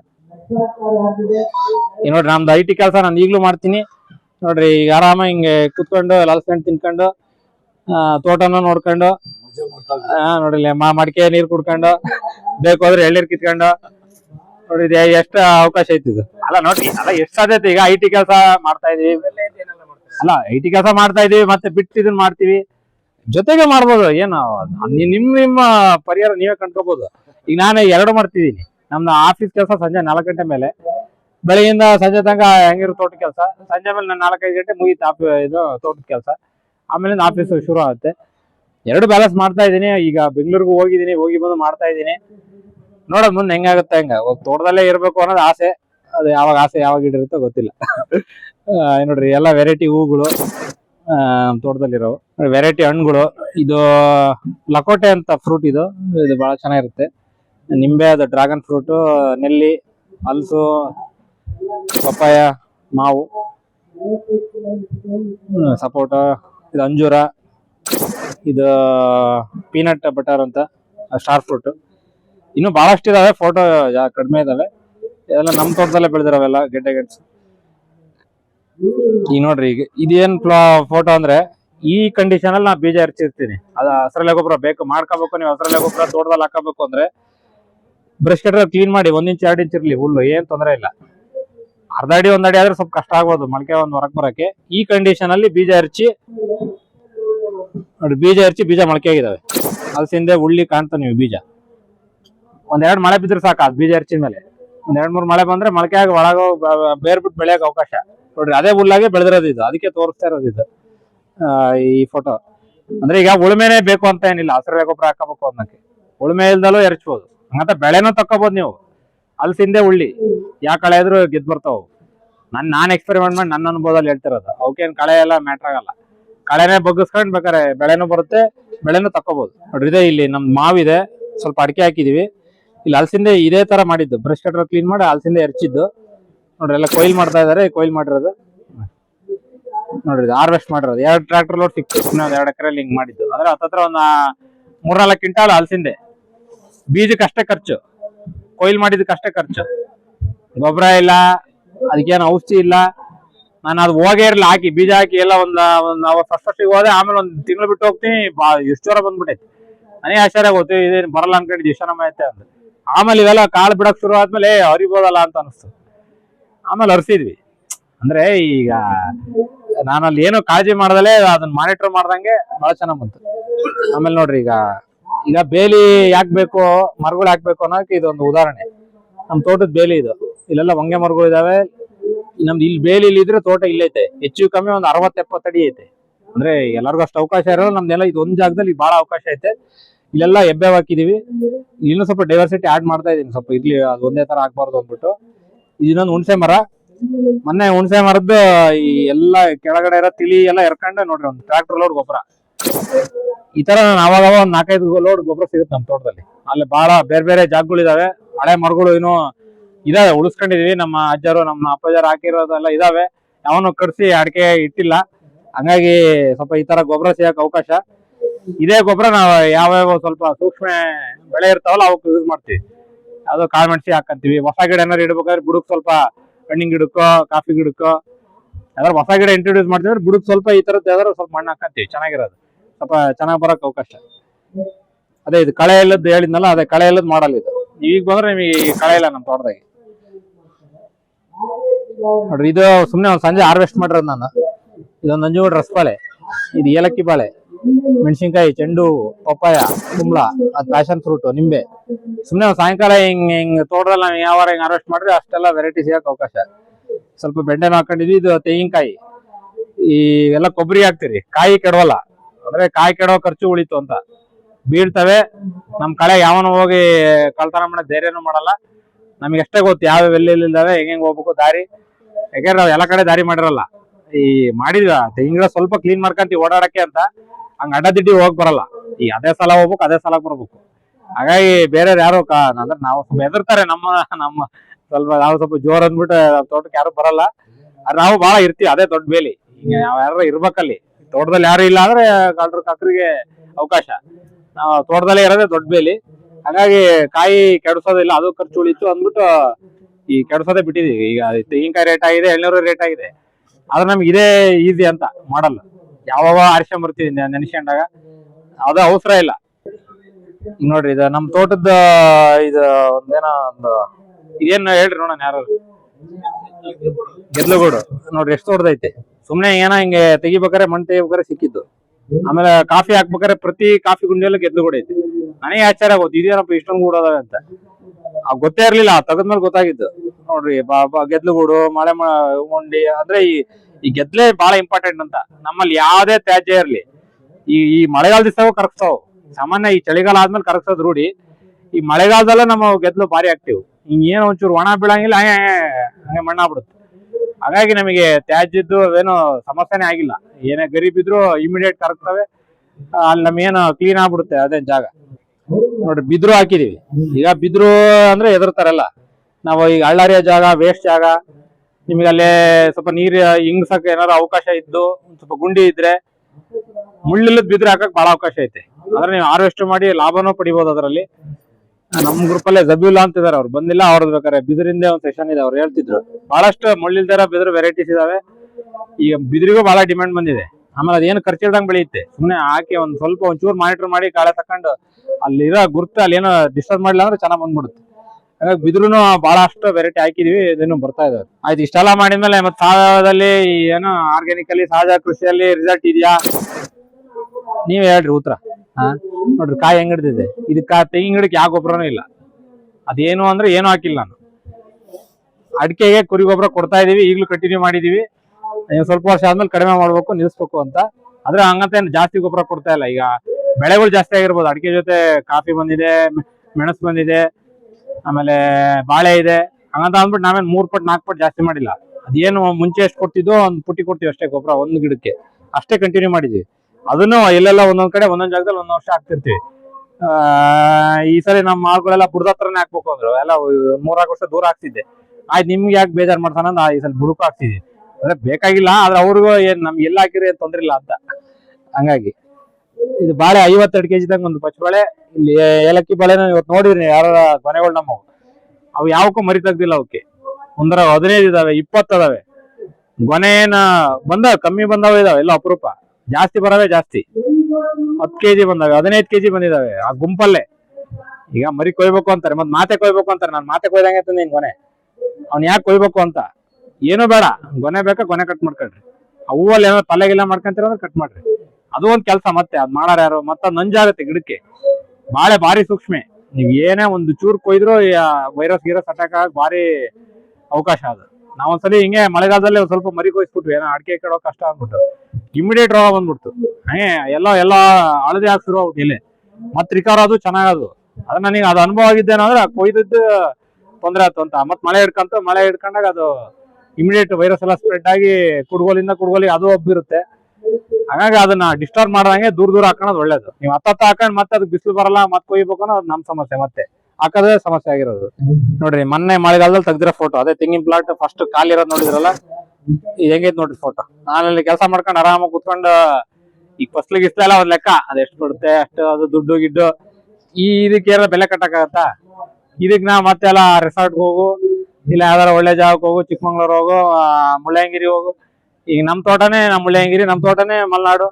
ನೋಡ್ರಿ ನಮ್ದು ಐ ಟಿ ಕೆಲಸ ನಾನು ಈಗ್ಲೂ ಮಾಡ್ತೀನಿ. ನೋಡ್ರಿ ಈಗ ಆರಾಮ ಹಿಂಗೆ ಕುತ್ಕೊಂಡು ಲಲ್ಸ್ಕೊಂಡು ತಿನ್ಕೊಂಡು ತೋಟನ ನೋಡ್ಕೊಂಡು ನೋಡ್ರಿ ಮಡಿಕೆ ನೀರ್ ಕುಡ್ಕೊಂಡು, ಬೇಕು ಹೋದ್ರೆ ಎಳ್ನೀರ್ ಕಿತ್ಕೊಂಡು. ನೋಡ್ರಿ ಎಷ್ಟು ಅವಕಾಶ ಐತಿ ಇದು. ಅಲ್ಲ ನೋಡ್ರಿ, ಅಲ್ಲ ಎಷ್ಟು ಸಾಧ್ಯತೆ ಈಗ ಐ ಟಿ ಕೆಲಸ ಮಾಡ್ತಾ ಇದೀವಿ. ಅಲ್ಲ, ಐಟಿ ಕೆಲಸ ಮಾಡ್ತಾ ಇದೀವಿ, ಮತ್ತೆ ಬಿಟ್ಟು ಇದನ್ನ ಮಾಡ್ತೀವಿ. ಜೊತೆಗೆ ಮಾಡ್ಬೋದು, ಏನು ನಿಮ್, ನಿಮ್ಮ ಪರಿಹಾರ ನೀವೇ ಕಂಡ್ಕೋಬಹುದು ಈಗ ನಾನು ಎರಡು ಮಾಡ್ತಿದ್ದೀನಿ. ನಮ್ದು ಆಫೀಸ್ ಕೆಲಸ ಸಂಜೆ ನಾಲ್ಕು ಗಂಟೆ ಮೇಲೆ. ಬೆಳಗಿಂದ ಸಂಜೆ ತನಕ ಹೆಂಗಿರೋ ತೋಟದ ಕೆಲಸ. ಸಂಜೆ ಮೇಲೆ ನಾನು ನಾಲ್ಕೈದು ಗಂಟೆ ಮುಗೀತು ಇದು ತೋಟದ ಕೆಲಸ. ಆಮೇಲೆ ಆಫೀಸ್ ಶುರು ಆಗುತ್ತೆ. ಎರಡು ಬ್ಯಾಲೆನ್ಸ್ ಮಾಡ್ತಾ ಇದ್ದೀನಿ. ಈಗ ಬೆಂಗಳೂರಿಗೆ ಹೋಗಿದ್ದೀನಿ, ಹೋಗಿ ಬಂದು ಮಾಡ್ತಾ ಇದ್ದೀನಿ. ನೋಡೋದು ಮುಂದೆ ಹೆಂಗಾಗುತ್ತೆ, ಹೆಂಗ? ತೋಟದಲ್ಲೇ ಇರಬೇಕು ಅನ್ನೋದು ಆಸೆ. ಅದು ಯಾವಾಗ ಆಸೆ, ಯಾವಾಗ ಇಡಿರುತ್ತೋ ಗೊತ್ತಿಲ್ಲ. ನೋಡ್ರಿ ಎಲ್ಲ ವೆರೈಟಿ ಹೂಗಳು ತೋಟದಲ್ಲಿರೋ ವೆರೈಟಿ ಹಣ್ಣುಗಳು. ಇದು ಲಕೋಟೆ ಅಂತ ಫ್ರೂಟ್ ಇದು. ಇದು ಬಹಳ ಚೆನ್ನಾಗಿರುತ್ತೆ. ನಿಂಬೆ ಅದು ಡ್ರಾಗನ್ ಫ್ರೂಟ್ ನೆಲ್ಲಿ, ಹಲಸು, ಪಪ್ಪಾಯ, ಮಾವು. ಸಪೋಟ, ಇದು ಅಂಜೂರ, ಇದು ಪೀನಟ್ ಬಟರ್ ಅಂತ ಸ್ಟಾರ್ ಫ್ರೂಟ್ ಇನ್ನು ಬಹಳಷ್ಟು ಇದಾವೆ ಫೋಟೋ ಕಡಿಮೆ ಇದಾವೆ. ಎಲ್ಲ ನಮ್ಮ ತೋಟದಲ್ಲೇ ಬೆಳೆದಿರೋವೆಲ್ಲ ಗೆಡ್ಡೆ ಗೆಣಸು ಈಗ ನೋಡ್ರಿ, ಈಗ ಇದೇನ್ ಫೋಟೋ ಅಂದ್ರೆ ಈ ಕಂಡೀಷನ್ ಅಲ್ಲಿ ನಾ ಬೀಜ ಹರಿಸಿರ್ತೀನಿ ಅದ ಹಸರಲೆ ಗೊಬ್ಬರ ಬೇಕು, ಮಾಡ್ಕೋಬೇಕು, ನೀವು ಹಸರಲೆ ಗೊಬ್ಬರ ತೋಟದಲ್ಲಿ ಹಾಕಬೇಕು ಅಂದ್ರೆ ಬ್ರಷ್ ಕಟ್ಟರ್ ಕ್ಲೀನ್ ಮಾಡಿ ಒಂದ್ ಇಂಚ್ ಎರಡು ಇಂಚ್ ಇರ್ಲಿ ಹುಲ್ಲು ಏನ್ ತೊಂದರೆ ಇಲ್ಲ. ಅರ್ಧ ಅಡಿ, ಒಂದ್ ಅಡಿ ಆದ್ರೆ ಸ್ವಲ್ಪ ಕಷ್ಟ ಆಗ್ಬೋದು ಮೊಳಕೆ ಒಂದ್ ಹೊರಕ್ ಬರಕ್ಕೆ. ಈ ಕಂಡೀಷನ್ ಅಲ್ಲಿ ಬೀಜ ಹರಿಚಿ, ನೋಡಿ, ಬೀಜ ಹರಿಚಿ, ಬೀಜ ಮೊಳಕೆ ಆಗಿದಾವೆ. ಅಲ್ಸಿಂದೆ ಉಳ್ಳಿ ಕಾಣ್ತಾ ನೀವು ಬೀಜ. ಒಂದ್ ಎರಡ್ ಮಳೆ ಬಿದ್ರೆ ಸಾಕು, ಅದ್ ಬೀಜ ಹರಿಚಿದ ಮೇಲೆ ಒಂದ್ ಎರಡ್ ಮೂರ್ ಮಳೆ ಬಂದ್ರೆ ಮೊಳಕೆ ಆಗಿ ಒಳಗ ಬೇರ್ ಬಿಟ್ಟು ಬೆಳೆಯಕ್ ಅವಕಾಶ. ನೋಡ್ರಿ, ಅದೇ ಹುಲ್ಲಾಗೆ ಬೆಳೆದಿರೋದು ಇದು. ಅದಕ್ಕೆ ತೋರಿಸ್ತಾ ಇರೋದು ಇದು. ಈ ಫೋಟೋ ಅಂದ್ರೆ ಈಗ ಉಳುಮೆನೆ ಬೇಕು ಅಂತ ಏನಿಲ್ಲ. ಹಸಿರು ಗೊಬ್ಬರ ಹಾಕಬೇಕು ಅನ್ನಕ್ಕೆ. ಉಳುಮೆ ಇಲ್ದಲೂ ಎರಚ್ಬೋದು. ಹಂಗಂತ ಬೆಳೆನೂ ತಕ್ಕೋಬಹುದು ನೀವು. ಅಲ್ಸಿಂದೆ ಉಳ್ಳಿ. ಯಾವ ಕಳೆ ಇದ್ರು ಗೆದ್ದು ಬರ್ತಾವ ನನ್, ನಾನ್ ಎಕ್ಸ್ಪೆರಿಮೆಂಟ್ ಮಾಡಿ ನನ್ನ ಅನುಭವದಲ್ಲಿ ಹೇಳ್ತಿರೋದು. ಅವಕ್ಕೇನ್ ಕಳೆ ಎಲ್ಲ ಮ್ಯಾಟ್ರ್ ಆಗಲ್ಲ. ಕಳೆನೇ ಬಗ್ಗಿಸ್ಕೊಂಡ್ ಬೇಕಾರೆ ಬೆಳೆನೂ ಬರುತ್ತೆ, ಬೆಳೆನೂ ತಕ್ಕೋಬಹುದು ನೋಡ್ರಿ, ಇದೆ ಇಲ್ಲಿ ನಮ್ ಮಾವಿದೆ. ಸ್ವಲ್ಪ ಅಡಿಕೆ ಹಾಕಿದೀವಿ. ಇಲ್ಲಿ ಅಲ್ಸಿಂದೆ ಇದೇ ತರ ಮಾಡಿದ್ದು. ಬ್ರಷ್ ಕಟ್ಟರ್ ಕ್ಲೀನ್ ಮಾಡಿ ಅಲ್ಸಿಂದೆ ಎರಚಿದ್ದು. ನೋಡ್ರಿ, ಎಲ್ಲ ಕೊಯ್ಲ್ ಮಾಡ್ತಾ ಇದಾರೆ, ಕೊಯ್ಲ್ ಮಾಡಿರೋದು. ನೋಡ್ರಿ ಹಾರ್ವೆಸ್ಟ್ ಮಾಡಿರೋದು. ಎರಡು ಟ್ರಾಕ್ಟರ್ ಲೋಡ್ ಸಿಕ್ತು. ಇನ್ನೊಂದು ಎರಡು ಎಕರೆಯಲ್ಲಿ ಹಿಂಗ್ ಮಾಡಿದ್ದು. ಅಂದ್ರೆ ಹತ್ತತ್ರ ಒಂದ್ ಮೂರ್ನಾಲ್ಕು ಕ್ವಿಂಟಾಲ್ ಹಲಸಿಂದೆ ಬೀಜಕ್ಕೆ ಅಷ್ಟೇ ಖರ್ಚು. ಕೊಯ್ಲ್ ಮಾಡಿದಕ್ಕೆ ಅಷ್ಟೇ ಖರ್ಚು. ಗೊಬ್ಬರ ಇಲ್ಲ, ಅದಕ್ಕೇನು ಔಷಧಿ ಇಲ್ಲ. ನಾನು ಅದು ಹೋಗೇ ಇರಲಿಲ್ಲ. ಹಾಕಿ, ಬೀಜ ಹಾಕಿ ಎಲ್ಲ ಒಂದು ಒಂದ್ ನಾವು ಫಸ್ಟ್ ಫಸ್ಟಿಗೆ ಹೋದೆ, ಆಮೇಲೆ ಒಂದು ತಿಂಗಳು ಬಿಟ್ಟು ಹೋಗ್ತೀನಿ. ಬಾ, ಎಷ್ಟು ಜೋರ ಬಂದ್ಬಿಟ್ಟೈತಿ ನನಗೆ ಆಶ್ಚರ್ಯ ಗೊತ್ತು ಇದೇನು ಬರಲ್ಲ ಅನ್ಕೊಂಡಿದ್ದು. ಎಷ್ಟು ನಮ್ಮ ಐತೆ ಆಮೇಲೆ ಇವೆಲ್ಲ ಕಾಳು ಬಿಡಕ್ ಶುರು ಆದ್ಮೇಲೆ, ಹರಿಬೋದಲ್ಲ ಅಂತ ಅನಿಸ್ತು. ಆಮೇಲೆ ಹರಿಸಿದ್ವಿ. ಅಂದ್ರೆ ಈಗ ನಾನು ಅಲ್ಲಿ ಏನೋ ಕಾಳಜಿ ಮಾಡ್ದಲೆ ಅದನ್ನ ಮಾನಿಟರ್ ಮಾಡ್ದಂಗೆ ಬಹಳ ಚೆನ್ನಾಗ್ ಬಂತು. ಆಮೇಲೆ ನೋಡ್ರಿ ಈಗ ಈಗ ಬೇಲಿ ಯಾಕೆ ಬೇಕು, ಮರಗಳು ಹಾಕ್ಬೇಕು ಅನ್ನೋಕೆ ಇದೊಂದು ಉದಾಹರಣೆ. ನಮ್ ತೋಟದ ಬೇಲಿ ಇದು. ಇಲ್ಲೆಲ್ಲ ಹೊಂಗೆ ಮರಗಳು ಇದಾವೆ. ನಮ್ದು ಇಲ್ಲಿ ಬೇಲಿ ಇಲ್ಲಿ ಇದ್ರೆ ತೋಟ ಇಲ್ಲೈತೆ ಹೆಚ್ಚು ಕಮ್ಮಿ ಒಂದು ಅರವತ್ ಎಪ್ಪತ್ತು ಅಡಿ ಐತೆ. ಅಂದ್ರೆ ಎಲ್ಲರಿಗೂ ಅಷ್ಟು ಅವಕಾಶ ಇರೋಲ್ಲ, ನಮ್ದೆಲ್ಲ ಇದು ಒಂದ್ ಜಾಗದಲ್ಲಿ ಬಹಳ ಅವಕಾಶ ಐತೆ. ಇಲ್ಲೆಲ್ಲ ಎಬ್ಬೆ ಹಾಕಿದೀವಿ. ಇನ್ನೂ ಸ್ವಲ್ಪ ಡೈವರ್ಸಿಟಿ ಆಡ್ ಮಾಡ್ತಾ ಇದೀನಿ. ಸ್ವಲ್ಪ ಇರ್ಲಿ ಒಂದೇ ತರ ಆಗ್ಬಾರ್ದು ಅಂದ್ಬಿಟ್ಟು. ಇದನ್ನೊಂದು ಹುಣಸೆ ಮರ. ಮೊನ್ನೆ ಹುಣಸೆ ಮರದ್ದು ಈ ಎಲ್ಲ ಕೆಳಗಡೆ ಇರೋ ತಿಳಿ ಎಲ್ಲ ಎರ್ಕೊಂಡೆ ನೋಡ್ರಿ ಒಂದು ಟ್ರಾಕ್ಟರ್ ಲೋಡ್ ಗೊಬ್ಬರ. ಈ ತರ ನಾನು ಅವಾಗ ಒಂದ್ ನಾಲ್ಕೈದು ಲೋಡ್ ಗೊಬ್ಬರ ಸಿಗುತ್ತೆ ನಮ್ಮ ತೋಟದಲ್ಲಿ. ಅಲ್ಲಿ ಬಹಳ ಬೇರೆ ಬೇರೆ ಜಾಗಗಳಿದಾವೆ. ಹಳೆ ಮರಗಳು ಏನು ಇದಾವೆ, ಉಳಿಸ್ಕೊಂಡಿದೀವಿ. ನಮ್ಮ ಅಜ್ಜರು, ನಮ್ಮ ಅಪ್ಪಜರು ಹಾಕಿರೋದೆಲ್ಲ ಇದಾವೆ. ಯಾವನು ಕಡಿಸಿ ಅಡಿಕೆ ಇಟ್ಟಿಲ್ಲ. ಹಂಗಾಗಿ ಸ್ವಲ್ಪ ಈ ತರ ಗೊಬ್ಬರ ಸಿಗಕ್ಕೆ ಅವಕಾಶ. ಇದೇ ಗೊಬ್ಬರ ನಾವು ಯಾವ್ಯಾವ ಸ್ವಲ್ಪ ಸೂಕ್ಷ್ಮ ಬೆಳೆ ಇರ್ತಾವಲ್ಲ, ಅವಕ್ಕೆ ಯೂಸ್ ಮಾಡ್ತೀವಿ. ಅದು ಕಾಳು ಮೆಣಸಿ ಹಾಕಂತೀವಿ. ಹೊಸ ಗಿಡ ಏನಾರು ಇಡ್ಬೇಕಾದ್ರೆ ಬುಡಕ್ ಸ್ವಲ್ಪ ಹಣ್ಣಿನ ಗಿಡಕ್ಕೋ, ಕಾಫಿ ಗಿಡಕ್ಕೋ, ಯಾವ್ದಾದ್ರು ಹೊಸ ಗಿಡ ಇಂಟ್ರೊಡ್ಯೂಸ್ ಮಾಡ್ತಿದ್ರೆ ಬುಡಕ್ ಸ್ವಲ್ಪ ಈ ತರದ್ದು ಯಾವ್ದಾದ್ರು ಸ್ವಲ್ಪ ಮಣ್ಣು ಹಾಕಂತೀವಿ. ಚೆನ್ನಾಗಿರೋದು. ಸ್ವಲ್ಪ ಚೆನ್ನಾಗಿ ಬರಕ್ ಅವಕಾಶ. ಅದೇ ಇದು ಕಳೆ ಇಲ್ಲದ್ದು ಹೇಳಿದ್ನಲ್ಲ, ಅದೇ ಕಳೆ ಇಲ್ಲದ್ ಮಾಡಲ್ಲ ಇದು. ಈಗ ಬಂದ್ರೆ ನಿಮಗೆ ಕಳೆ ಇಲ್ಲ ನಮ್ಮ ತೋಟದಾಗೆ. ನೋಡ್ರಿ, ಇದು ಸುಮ್ನೆ ಒಂದ್ ಸಂಜೆ ಹಾರ್ವೆಸ್ಟ್ ಮಾಡಿರೋದು ನಾನು. ಇದೊಂದು ನಂಜುಗೂಡ ರಸಬಾಳೆ. ಇದು ಏಲಕ್ಕಿ ಬಾಳೆ. ಮೆಣಸಿನ್ಕಾಯಿ, ಚೆಂಡು, ಪಪ್ಪಾಯ, ಕುಂಬಳ ಅದು ಪ್ಯಾಷನ್ ಫ್ರೂಟ್ ನಿಂಬೆ. ಒಂದ್ ಸಾಯಂಕಾಲ ಹಿಂಗ್ ಹಿಂಗ್ ತೋಟದಲ್ಲಿ ನಾವು ಯಾವ ಹಿಂಗ್ ಹಾರ್ವೆಸ್ಟ್ ಮಾಡಿದ್ರೆ ಅಷ್ಟೆಲ್ಲ ವೆರೈಟಿ ಸಿಗಕ್ ಅವಕಾಶ. ಸ್ವಲ್ಪ ಬೆಂಡೆನೂ ಹಾಕೊಂಡಿದ್ವಿ ಇದು ತೆಂಗಿನಕಾಯಿ. ಈ ಎಲ್ಲ ಕೊಬ್ಬರಿ ಹಾಕ್ತಿರಿ, ಕಾಯಿ ಕೆಡವಲ್ಲ. ಅಂದ್ರೆ ಕಾಯಿ ಕೆಡೋ ಖರ್ಚು ಉಳಿತು ಅಂತ. ಬೀಳ್ತವೆ, ನಮ್ ಕಳೆ ಯಾವನು ಹೋಗಿ ಕಳ್ತನ ಮಾಡೋ, ಧೈರ್ಯನೂ ಮಾಡಲ್ಲ. ನಮ್ಗೆ ಎಷ್ಟೇ ಗೊತ್ತು ಯಾವ ಎಲ್ಲೆಲ್ಲಿದ್ದಾವೆ ಹೆಂಗ್ ಹೆಂಗ್ ಹೋಗ್ಬೇಕು ದಾರಿ. ಯಾಕಂದ್ರೆ ನಾವು ಎಲ್ಲ ಕಡೆ ದಾರಿ ಮಾಡಿರಲ್ಲ. ಈ ಮಾಡಿದ್ರ ತೆಂಗಿನ ಸ್ವಲ್ಪ ಕ್ಲೀನ್ ಮಾಡ್ಕೊಂತೀವಿ ಓಡಾಡಕ್ಕೆ ಅಂತ. ಹಂಗ ಅಡ್ಡದಿಡ್ಡಿ ಹೋಗಕ್ ಬರಲ್ಲ. ಈಗ ಅದೇ ಸಲ ಹೋಗ್ಬೇಕು, ಅದೇ ಸಲ ಬರ್ಬೇಕು. ಹಾಗಾಗಿ ಬೇರೆ ಯಾರು ಅಂದ್ರೆ ನಾವು ಸ್ವಲ್ಪ ಹೆದರ್ತಾರೆ, ನಮ್ಮ ನಮ್ಮ ಸ್ವಲ್ಪ ನಾವು ಸ್ವಲ್ಪ ಜೋರ್ ಅಂದ್ಬಿಟ್ಟು ತೋಟಕ್ಕೆ ಯಾರು ಬರಲ್ಲ. ನಾವು ಬಹಳ ಇರ್ತೀವಿ, ಅದೇ ದೊಡ್ಡ ಬೇಲಿ. ಈಗ ನಾವ್ ಯಾರು ಇರ್ಬೇಕಲ್ಲಿ. ತೋಟದಲ್ಲಿ ಯಾರು ಇಲ್ಲ ಅಂದ್ರೆ ಕಳ್ರ ಕಕ್ರಿಗೆ ಅವಕಾಶ. ನಾವು ತೋಟದಲ್ಲೇ ಇರೋದೇ ದೊಡ್ಡ ಬೇಲಿ. ಹಾಗಾಗಿ ಕಾಯಿ ಕೆಡಿಸೋದಿಲ್ಲ, ಅದು ಖರ್ಚು ಉಳಿತು ಅಂದ್ಬಿಟ್ಟು ಈ ಕೆಡಿಸೋದೇ ಬಿಟ್ಟಿದೀವಿ. ಈಗ ತೆಂಗಿನಕಾಯಿ ರೇಟ್ ಆಗಿದೆ, ಎಳ್ನೂರು ರೇಟ್ ಆಗಿದೆ. ಆದ್ರೆ ನಮ್ಗೆ ಇದೇ ಈಸಿ ಅಂತ ಮಾಡಲ್ಲ. ಯಾವಾಗ ಆರಿಸ್ಕೊಂಡ್ ಬರ್ತೀವಿ ನೆನ್ಸ್ಕೊಂಡಾಗ? ಅದು ಅವಸರ ಇಲ್ಲ. ನೋಡ್ರಿ, ಇದು ನಮ್ ತೋಟದ, ಇದ ಒಂದೇನೋ ಒಂದು ಏನ್ ಹೇಳ್ರಿ ನೋಡೋಣ ಯಾರು ಗೆದ್ಲಗೂಡು. ನೋಡ್ರಿ, ಎಷ್ಟು ದೊಡ್ಡದೈತೆ. ಸುಮ್ನೆ ಏನೋ ಹಿಂಗೆ ತೆಗಿಬೇಕಾರೆ ಮಣ್ಣು ತೆಗಿಬೇಕಾರೆ ಸಿಕ್ಕಿದ್ದು. ಆಮೇಲೆ ಕಾಫಿ ಹಾಕ್ಬೇಕಾರೆ ಪ್ರತಿ ಕಾಫಿ ಗುಂಡಿಯಲ್ಲೂ ಗೆದ್ಲಗೂಡು ಐತೆ ನನಗೆ ಆಶ್ಚರ್ಯ ಆಗೋದು ಇದೇನಪ್ಪ ಇಷ್ಟೊಂದು ಗೂಡೋದಾವೆ ಅಂತ. ಗೊತ್ತೇ ಇರ್ಲಿಲ್ಲ, ತಗದ್ಮೇಲೆ ಗೊತ್ತಾಗಿದ್ದು. ನೋಡ್ರಿ ಗೆದ್ಲುಗೂಡು, ಮಳೆ ಉಂಡಿ ಅಂದ್ರೆ ಈ ಈ ಗೆದ್ಲೆ ಬಹಳ ಇಂಪಾರ್ಟೆಂಟ್ ಅಂತ. ನಮ್ಮಲ್ಲಿ ಯಾವ್ದೇ ತ್ಯಾಜ್ಯ ಇರ್ಲಿ. ಈ ಈ ಮಳೆಗಾಲ ದಿವಸ ಕರಗ್ತಾವ್ ಸಾಮಾನ್ಯ ಈ ಚಳಿಗಾಲ ಆದ್ಮೇಲೆ ಕರಗಿಸೋದ್ ರೂಢಿ. ಈ ಮಳೆಗಾಲದಲ್ಲೇ ನಮ್ಮ ಗೆದ್ಲು ಭಾರಿ ಆಗ್ತಿವ್ ಹಿಂಗೇನು ಒಂಚೂರು ಒಣ ಬೀಳಂಗಿಲ್ಲ ಹಂಗೆ ಮಣ್ಣಾಗ್ಬಿಡುತ್ತೆ. ಹಾಗಾಗಿ ನಮಗೆ ತ್ಯಾಜ್ಯದ್ದು ಅದೇನು ಸಮಸ್ಯೆನೇ ಆಗಿಲ್ಲ. ಏನೇ ಗರೀಬ್ ಇದ್ರು ಇಮಿಡಿಯೇಟ್ ಕರಗ್ತವೆ. ಅಲ್ಲಿ ಅಲ್ಲಿ ನಮಗೇನು ಕ್ಲೀನ್ ಆಗ್ಬಿಡುತ್ತೆ ಅದೇ ಜಾಗ. ನೋಡ್ರಿ, ಬಿದ್ರು ಹಾಕಿದೀವಿ. ಈಗ ಬಿದ್ರು ಅಂದ್ರೆ ಎದುರ್ತಾರಲ್ಲ ನಾವು ಈಗ ಹಳ್ಳಾರಿಯ ಜಾಗ, ವೇಸ್ಟ್ ಜಾಗ ನಿಮಗೆ ಅಲ್ಲೇ ಸ್ವಲ್ಪ ನೀರು ಹಿಂಗ್ಸಕ್ ಏನಾದ್ರು ಅವಕಾಶ ಇದ್ದು ಸ್ವಲ್ಪ ಗುಂಡಿ ಇದ್ರೆ ಮುಳ್ಳಿಲ್ಲದ್ ಬಿದ್ರೆ ಹಾಕಕ್ ಬಹಳ ಅವಕಾಶ ಐತೆ. ಆದ್ರೆ ನೀವು ಹಾರ್ವೆಸ್ಟ್ ಮಾಡಿ ಲಾಭನೂ ಪಡಿಬಹುದು ಅದರಲ್ಲಿ. ನಮ್ ಗ್ರೂಪ್ ಅಲ್ಲೇ ಜಬೀಲಾ ಅಂತ ಇದಾರೆ ಅವ್ರು. ಬಂದಿಲ್ಲ ಅವ್ರದ್ದು ಬೇಕಾರೆ ಬಿದಿರಿಂದ ಒಂದ್ ಸೆಷನ್ ಇದೆ ಅವ್ರು ಹೇಳ್ತಿದ್ರು. ಬಹಳಷ್ಟು ಮುಳ್ಳಿಲ್ದಿರ ಬಿದಿರು ವೆರೈಟೀಸ್ ಇದಾವೆ. ಈಗ ಬಿದಿರಿಗೂ ಬಹಳ ಡಿಮ್ಯಾಂಡ್ ಬಂದಿದೆ. ಆಮೇಲೆ ಅದೇನು ಖರ್ಚಿಲ್ದಂಗ್ ಬೆಳೆಯುತ್ತೆ. ಸುಮ್ನೆ ಹಾಕಿ ಒಂದ್ ಸ್ವಲ್ಪ ಒಂಚೂರು ಮಾನಿಟರ್ ಮಾಡಿ ಕಾಳೆ ತಕೊಂಡು ಅಲ್ಲಿರೋ ಗುರ್ತು ಅಲ್ಲಿ ಏನೋ ಡಿಸ್ಟರ್ಬ್ ಮಾಡಿಲ್ಲ ಅಂದ್ರೆ ಚೆನ್ನಾಗ್ ಬಂದ್ಬಿಡುತ್ತೆ. ಹಾಗಾಗಿ ಬಿದಿರುನು ಬಹಳಷ್ಟು ವೆರೈಟಿ ಹಾಕಿದೀವಿ, ಇದನ್ನು ಬರ್ತಾ ಇದಾವೆ. ಆಯ್ತು, ಇಷ್ಟೆಲ್ಲ ಮಾಡಿದ್ಮೇಲೆ ಮತ್ತೆ ಸಾವಯವದಲ್ಲಿ ಏನೋ ಆರ್ಗ್ಯಾನಿಕ್ ಅಲ್ಲಿ, ಸಹಜ ಕೃಷಿಯಲ್ಲಿ ರಿಸಲ್ಟ್ ಇದೆಯಾ? ನೀವ್ ಹೇಳ್ರಿ ಉತ್ತರ. ಹಾ? ನೋಡ್ರಿ, ಕಾಯಿ ಹೆಂಗ್ ಹಿಡ್ದಿದೆ? ಇದಕ್ಕ ತೆಂಗಿನ ಗಿಡಕ್ಕೆ ಯಾವ ಗೊಬ್ಬರನೂ ಇಲ್ಲ. ಅದೇನು ಅಂದ್ರೆ ಏನು ಹಾಕಿಲ್ಲ ನಾನು. ಅಡಿಕೆಗೆ ಕುರಿ ಗೊಬ್ಬರ ಕೊಡ್ತಾ ಇದೀವಿ, ಈಗಲೂ ಕಂಟಿನ್ಯೂ ಮಾಡಿದೀವಿ. ಸ್ವಲ್ಪ ವರ್ಷ ಆದ್ಮೇಲೆ ಕಡಿಮೆ ಮಾಡ್ಬೇಕು, ನಿಲ್ಸ್ಬೇಕು ಅಂತ. ಆದ್ರೆ ಹಂಗಂತೇನು ಜಾಸ್ತಿ ಗೊಬ್ಬರ ಕೊಡ್ತಾ ಇಲ್ಲ. ಈಗ ಬೆಳೆಗಳು ಜಾಸ್ತಿ ಆಗಿರ್ಬೋದು. ಅಡಿಕೆ ಜೊತೆ ಕಾಫಿ ಬಂದಿದೆ, ಮೆಣಸು ಬಂದಿದೆ. ಆಮೇಲೆ ಬಾಳೆ ಇದೆ. ಹಂಗಂತ ಅಂದ್ಬಿಟ್ಟು ನಾವೇನ್ ಮೂರ್ ಪಟ್ಟು ನಾಲ್ಕು ಪಟ್ಟು ಜಾಸ್ತಿ ಮಾಡಿಲ್ಲ. ಅದೇನು ಮುಂಚೆ ಎಷ್ಟು ಕೊಡ್ತಿದ್ದೋ ಒಂದ್ ಪುಟ್ಟಿ ಕೊಡ್ತೀವಿ ಅಷ್ಟೇ ಗೊಬ್ಬರ, ಒಂದು ಗಿಡಕ್ಕೆ. ಅಷ್ಟೇ ಕಂಟಿನ್ಯೂ ಮಾಡಿದ್ವಿ. ಅದನ್ನು ಎಲ್ಲೆಲ್ಲ ಒಂದೊಂದ್ ಕಡೆ, ಒಂದೊಂದ್ ಜಾಗದಲ್ಲಿ ಒಂದ್ ವರ್ಷ ಹಾಕ್ತಿರ್ತೀವಿ. ಈ ಸರಿ ನಮ್ಮ ಮಾಲ್ಗಳೆಲ್ಲ ಬುಡದ ಹತ್ರನೇ ಹಾಕ್ಬೇಕು ಅಂದ್ರು. ಎಲ್ಲ ಮೂರಾಕ್ ವರ್ಷ ದೂರ ಹಾಕ್ತಿದ್ದೆ. ಆಯ್ತು, ನಿಮ್ಗೆ ಯಾಕೆ ಬೇಜಾರ್ ಮಾಡ್ತಾನ ಅಂತ ಈ ಸಲ ಬುಡಕ್ಕೂ ಹಾಕ್ತಿದ್ವಿ. ಅಂದ್ರೆ ಬೇಕಾಗಿಲ್ಲ, ಆದ್ರೆ ಅವ್ರಿಗೂ ಏನ್ ನಮ್ಗೆ ಎಲ್ಲ ಹಾಕಿರಿ ಏನ್ ಇಲ್ಲ ಅಂತ. ಹಂಗಾಗಿ. ಇದು ಬಾಳೆ ಐವತ್ತೆರಡು ಕೆಜಿ ತಂಗ ಒಂದು ಪಚ್ಚಬಾಳೆ, ಇಲ್ಲಿ ಏಲಕ್ಕಿ ಬಾಳೆನ ಇವತ್ತು ನೋಡಿದ್ರಿ ಯಾರ ಕೊನೆಗಳು ನಮ್ಮವು ಅವು. ಯಾವಕ್ಕೂ ಮರಿ ತಗ್ದಿಲ್ಲ ಅವಕ್ಕೆ. ಒಂದರ ಹದಿನೈದು ಇದಾವೆ ಇಪ್ಪತ್ತದಾವೆ ಗೊನೆನ ಬಂದ, ಕಮ್ಮಿ ಬಂದಾವೆ ಇದಾವೆ, ಎಲ್ಲ ಅಪರೂಪ. ಜಾಸ್ತಿ ಬರವೆ ಜಾಸ್ತಿ. ಹತ್ತು ಕೆಜಿ ಬಂದಾವೆ, ಹದಿನೈದು ಕೆಜಿ ಬಂದಿದಾವೆ, ಆ ಗುಂಪಲ್ಲೇ. ಈಗ ಮರಿ ಕೊಯ್ಬೇಕು ಅಂತಾರೆ ಮತ್ ಮಾತೆ ಕೊಯ್ಬೇಕು ಅಂತಾರೆ, ನಾನು ಮಾತೆ ಕೊಯ್ದಂಗೆ ನಿನ್ ಗೊನೆ. ಅವ್ನ ಯಾಕೆ ಕೊಯ್ಬೇಕು ಅಂತ? ಏನು ಬೇಡ, ಗೊನೆ ಬೇಕಾ, ಗೊನೆ ಕಟ್ ಮಾಡ್ಕೊಳ್ರಿ. ಆ ಹೂವಲ್ಲಿ ಏನೋ ತಲೆಗೆಲ್ಲ ಮಾಡ್ಕೊಂತೀರ ಕಟ್ ಮಾಡ್ರಿ. ಅದು ಒಂದ್ ಕೆಲಸ ಮತ್ತೆ, ಅದ್ ಮಾಡಾರ ಯಾರು? ಮತ್ತ ನಂಜಾಗತ್ತೆ ಗಿಡಕ್ಕೆ. ಬಾಳೆ ಭಾರಿ ಸೂಕ್ಷ್ಮೆ. ನೀವ್ ಏನೇ ಒಂದು ಚೂರ್ ಕೊಯ್ದ್ರು ವೈರಸ್ ಗೀರಸ್ ಅಟ್ಯಾಕ್ ಆಗ ಭಾರಿ ಅವಕಾಶ ಅದು. ನಾವೊಂದ್ಸಲಿ ಹಿಂಗೆ ಮಳೆಗಾಲದಲ್ಲಿ ಒಂದ್ ಸ್ವಲ್ಪ ಮರಿ ಕೊಯ್ಸ್ಬಿಟ್ವಿ. ಏನೋ ಅಡಿಕೆ ಕಡೋ ಕಷ್ಟ ಅಂದ್ಬಿಟ್ಟು ಇಮಿಡಿಯೇಟ್ ರೋಗ ಬಂದ್ಬಿಡ್ತು. ಹೇ ಎಲ್ಲ ಎಲ್ಲ ಹಳದಿ ಹಾಕಿ ಶುರು ಇಲ್ಲೇ. ಮತ್ ರಿಕವರ್ ಅದು ಚೆನ್ನಾಗದು. ಅದ್ ನನಗೆ ಅದು ಅನುಭವ ಆಗಿದ್ದೇನಂದ್ರೆ ಕೊಯ್ದದ್ದು ತೊಂದರೆ ಆಯ್ತು ಅಂತ. ಮತ್ ಮಳೆ ಹಿಡ್ಕಂತ ಮಳೆ ಹಿಡ್ಕೊಂಡಾಗ ಅದು ಇಮಿಡಿಯೇಟ್ ವೈರಸ್ ಎಲ್ಲ ಸ್ಪ್ರೆಡ್ ಆಗಿ ಕುಡ್ಗೋಲಿಂದ ಕುಡ್ಗೋಲಿ ಅದು ಒಬ್ಬಿರುತ್ತೆ. ಹಾಗಾಗಿ ಅದನ್ನ ಡಿಸ್ಟರ್ಬ್ ಮಾಡದಂಗೆ ದೂರ ದೂರ ಹಾಕೋದು ಒಳ್ಳೇದು. ನೀವು ಹತ್ತತ್ತ ಹಾಕೊಂಡ್ ಮತ್ತೆ ಅದಕ್ಕೆ ಬಿಸಿಲು ಬರಲ್ಲ, ಮತ್ತೆ ಕೊಯ್ಬೇಕು ಅನ್ನೋದು ನಮ್ ಸಮಸ್ಯೆ ಮತ್ತೆ. ಹಾಕೋದೇ ಸಮಸ್ಯೆ ಆಗಿರೋದು. ನೋಡ್ರಿ, ಮೊನ್ನೆ ಮಳೆಗಾಲದಲ್ಲಿ ತೆಗ್ದಿರೋ ಫೋಟೋ ಅದೇ ತೆಂಗಿನ ಪ್ಲಾಟ್ ಫಸ್ಟ್ ಖಾಲಿ ಇರೋದು ನೋಡಿದ್ರಲ್ಲ? ಹೆಂಗೈತೆ ನೋಡ್ರಿ ಫೋಟೋ ನಾನಲ್ಲಿ ಕೆಲಸ ಮಾಡ್ಕೊಂಡು ಆರಾಮಾಗಿ ಕುತ್ಕೊಂಡು ಈಗ ಫಸ್ಲಿಗೆ ಗಿಸ್ಲೆಲ್ಲ ಒಂದ್ ಲೆಕ್ಕ, ಅದ್ ಎಷ್ಟು ಕೊಡುತ್ತೆ, ಅಷ್ಟು ಅದು ದುಡ್ಡು, ಗಿಡ್ಡು. ಈ ಇದಕ್ಕೆ ಏನಾರ ಬೆಲೆ ಕಟ್ಟಕ್ಕಾಗತ್ತಾ? ಇದಕ್ ನಾ ಮತ್ತೆಲ್ಲ ರೆಸಾರ್ಟ್ಗೆ ಹೋಗು, ಇಲ್ಲ ಯಾವ್ದಾರ ಒಳ್ಳೆ ಜಾಗಕ್ಕೆ ಹೋಗು ಚಿಕ್ಕಮಂಗ್ಳೂರ್ ಹೋಗು ಮುಳ್ಳಯ್ಯಂಗಿರಿ ಹೋಗು. ಈಗ ನಮ್ ತೋಟನೇ ನಮ್ ಮುಳ್ಳಯ್ಯನಗಿರಿ, ನಮ್ ತೋಟನೇ ಮಲ್ನಾಡು.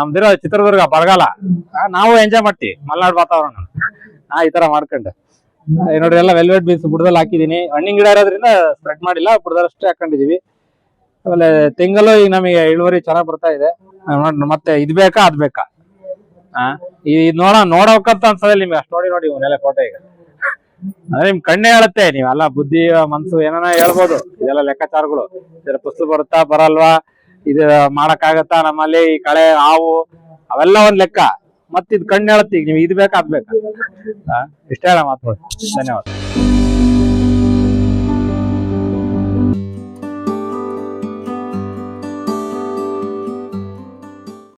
ನಮ್ದಿರೋ ಚಿತ್ರದುರ್ಗ, ಬರಗಾಲ. ನಾವು ಎಂಜಾಯ್ ಮಾಡ್ತೀವಿ ಮಲ್ನಾಡು ವಾತಾವರಣ. ನಾ ಈ ತರ ಮಾಡ್ಕೊಂಡು. ಈ ನೋಡ್ರಿ ಎಲ್ಲ ವೆಲ್ವೆಟ್ ಬೀನ್ಸ್ ಬುಡದಲ್ಲಿ ಹಾಕಿದೀನಿ ಹಣ್ಣಿನ ಗಿಡ ಇರೋದ್ರಿಂದ ಸ್ಪ್ರೆಡ್ ಮಾಡಿಲ್ಲ ಬುಡದಷ್ಟೇ ಹಾಕೊಂಡಿದೀವಿ. ಆಮೇಲೆ ತಿಂಗಳು ಈಗ ನಮಗೆ ಇಳುವರಿ ಚೆನ್ನಾಗ್ ಬರ್ತಾ ಇದೆ. ಮತ್ತೆ ಇದ್ ಬೇಕಾ, ಅದ್ ಬೇಕಾ? ಆ ಇದ್ ನೋಡ ನೋಡೋಕಂತ ಅನ್ಸದೆ ನಿಮ್ಗೆ. ಅಷ್ಟು ನೋಡಿ ನೋಡಿ ಇವನ್ನೆಲ್ಲ ಫೋಟೋ ಈಗ. ಅಂದ್ರೆ ನಿಮ್ ಕಣ್ಣೇ ಹೇಳುತ್ತೆ, ನೀವೆಲ್ಲ ಬುದ್ಧಿ, ಮನ್ಸು ಏನಾನ ಹೇಳ್ಬೋದು. ಇದೆಲ್ಲ ಲೆಕ್ಕಾಚಾರಗಳು. ಇದರ ಪುಸ್ತಕ ಬರುತ್ತಾ, ಬರಲ್ವಾ? ಇದು ಮಾಡಕ್ಕಾಗತ್ತಾ? ನಮ್ಮಲ್ಲಿ ಈ ಕಳೆ, ಹಾವು, ಅವೆಲ್ಲ ಒಂದ್ ಲೆಕ್ಕ. ಮತ್ತಿದ್ ಕಣ್ಣು ಹೇಳುತ್ತೀಗ ನೀವು ಇದ್ ಬೇಕಾ? ಅದ್ ಬೇಕಾ ಇಷ್ಟೇ ಮಾತುಗಳು ಧನ್ಯವಾದ.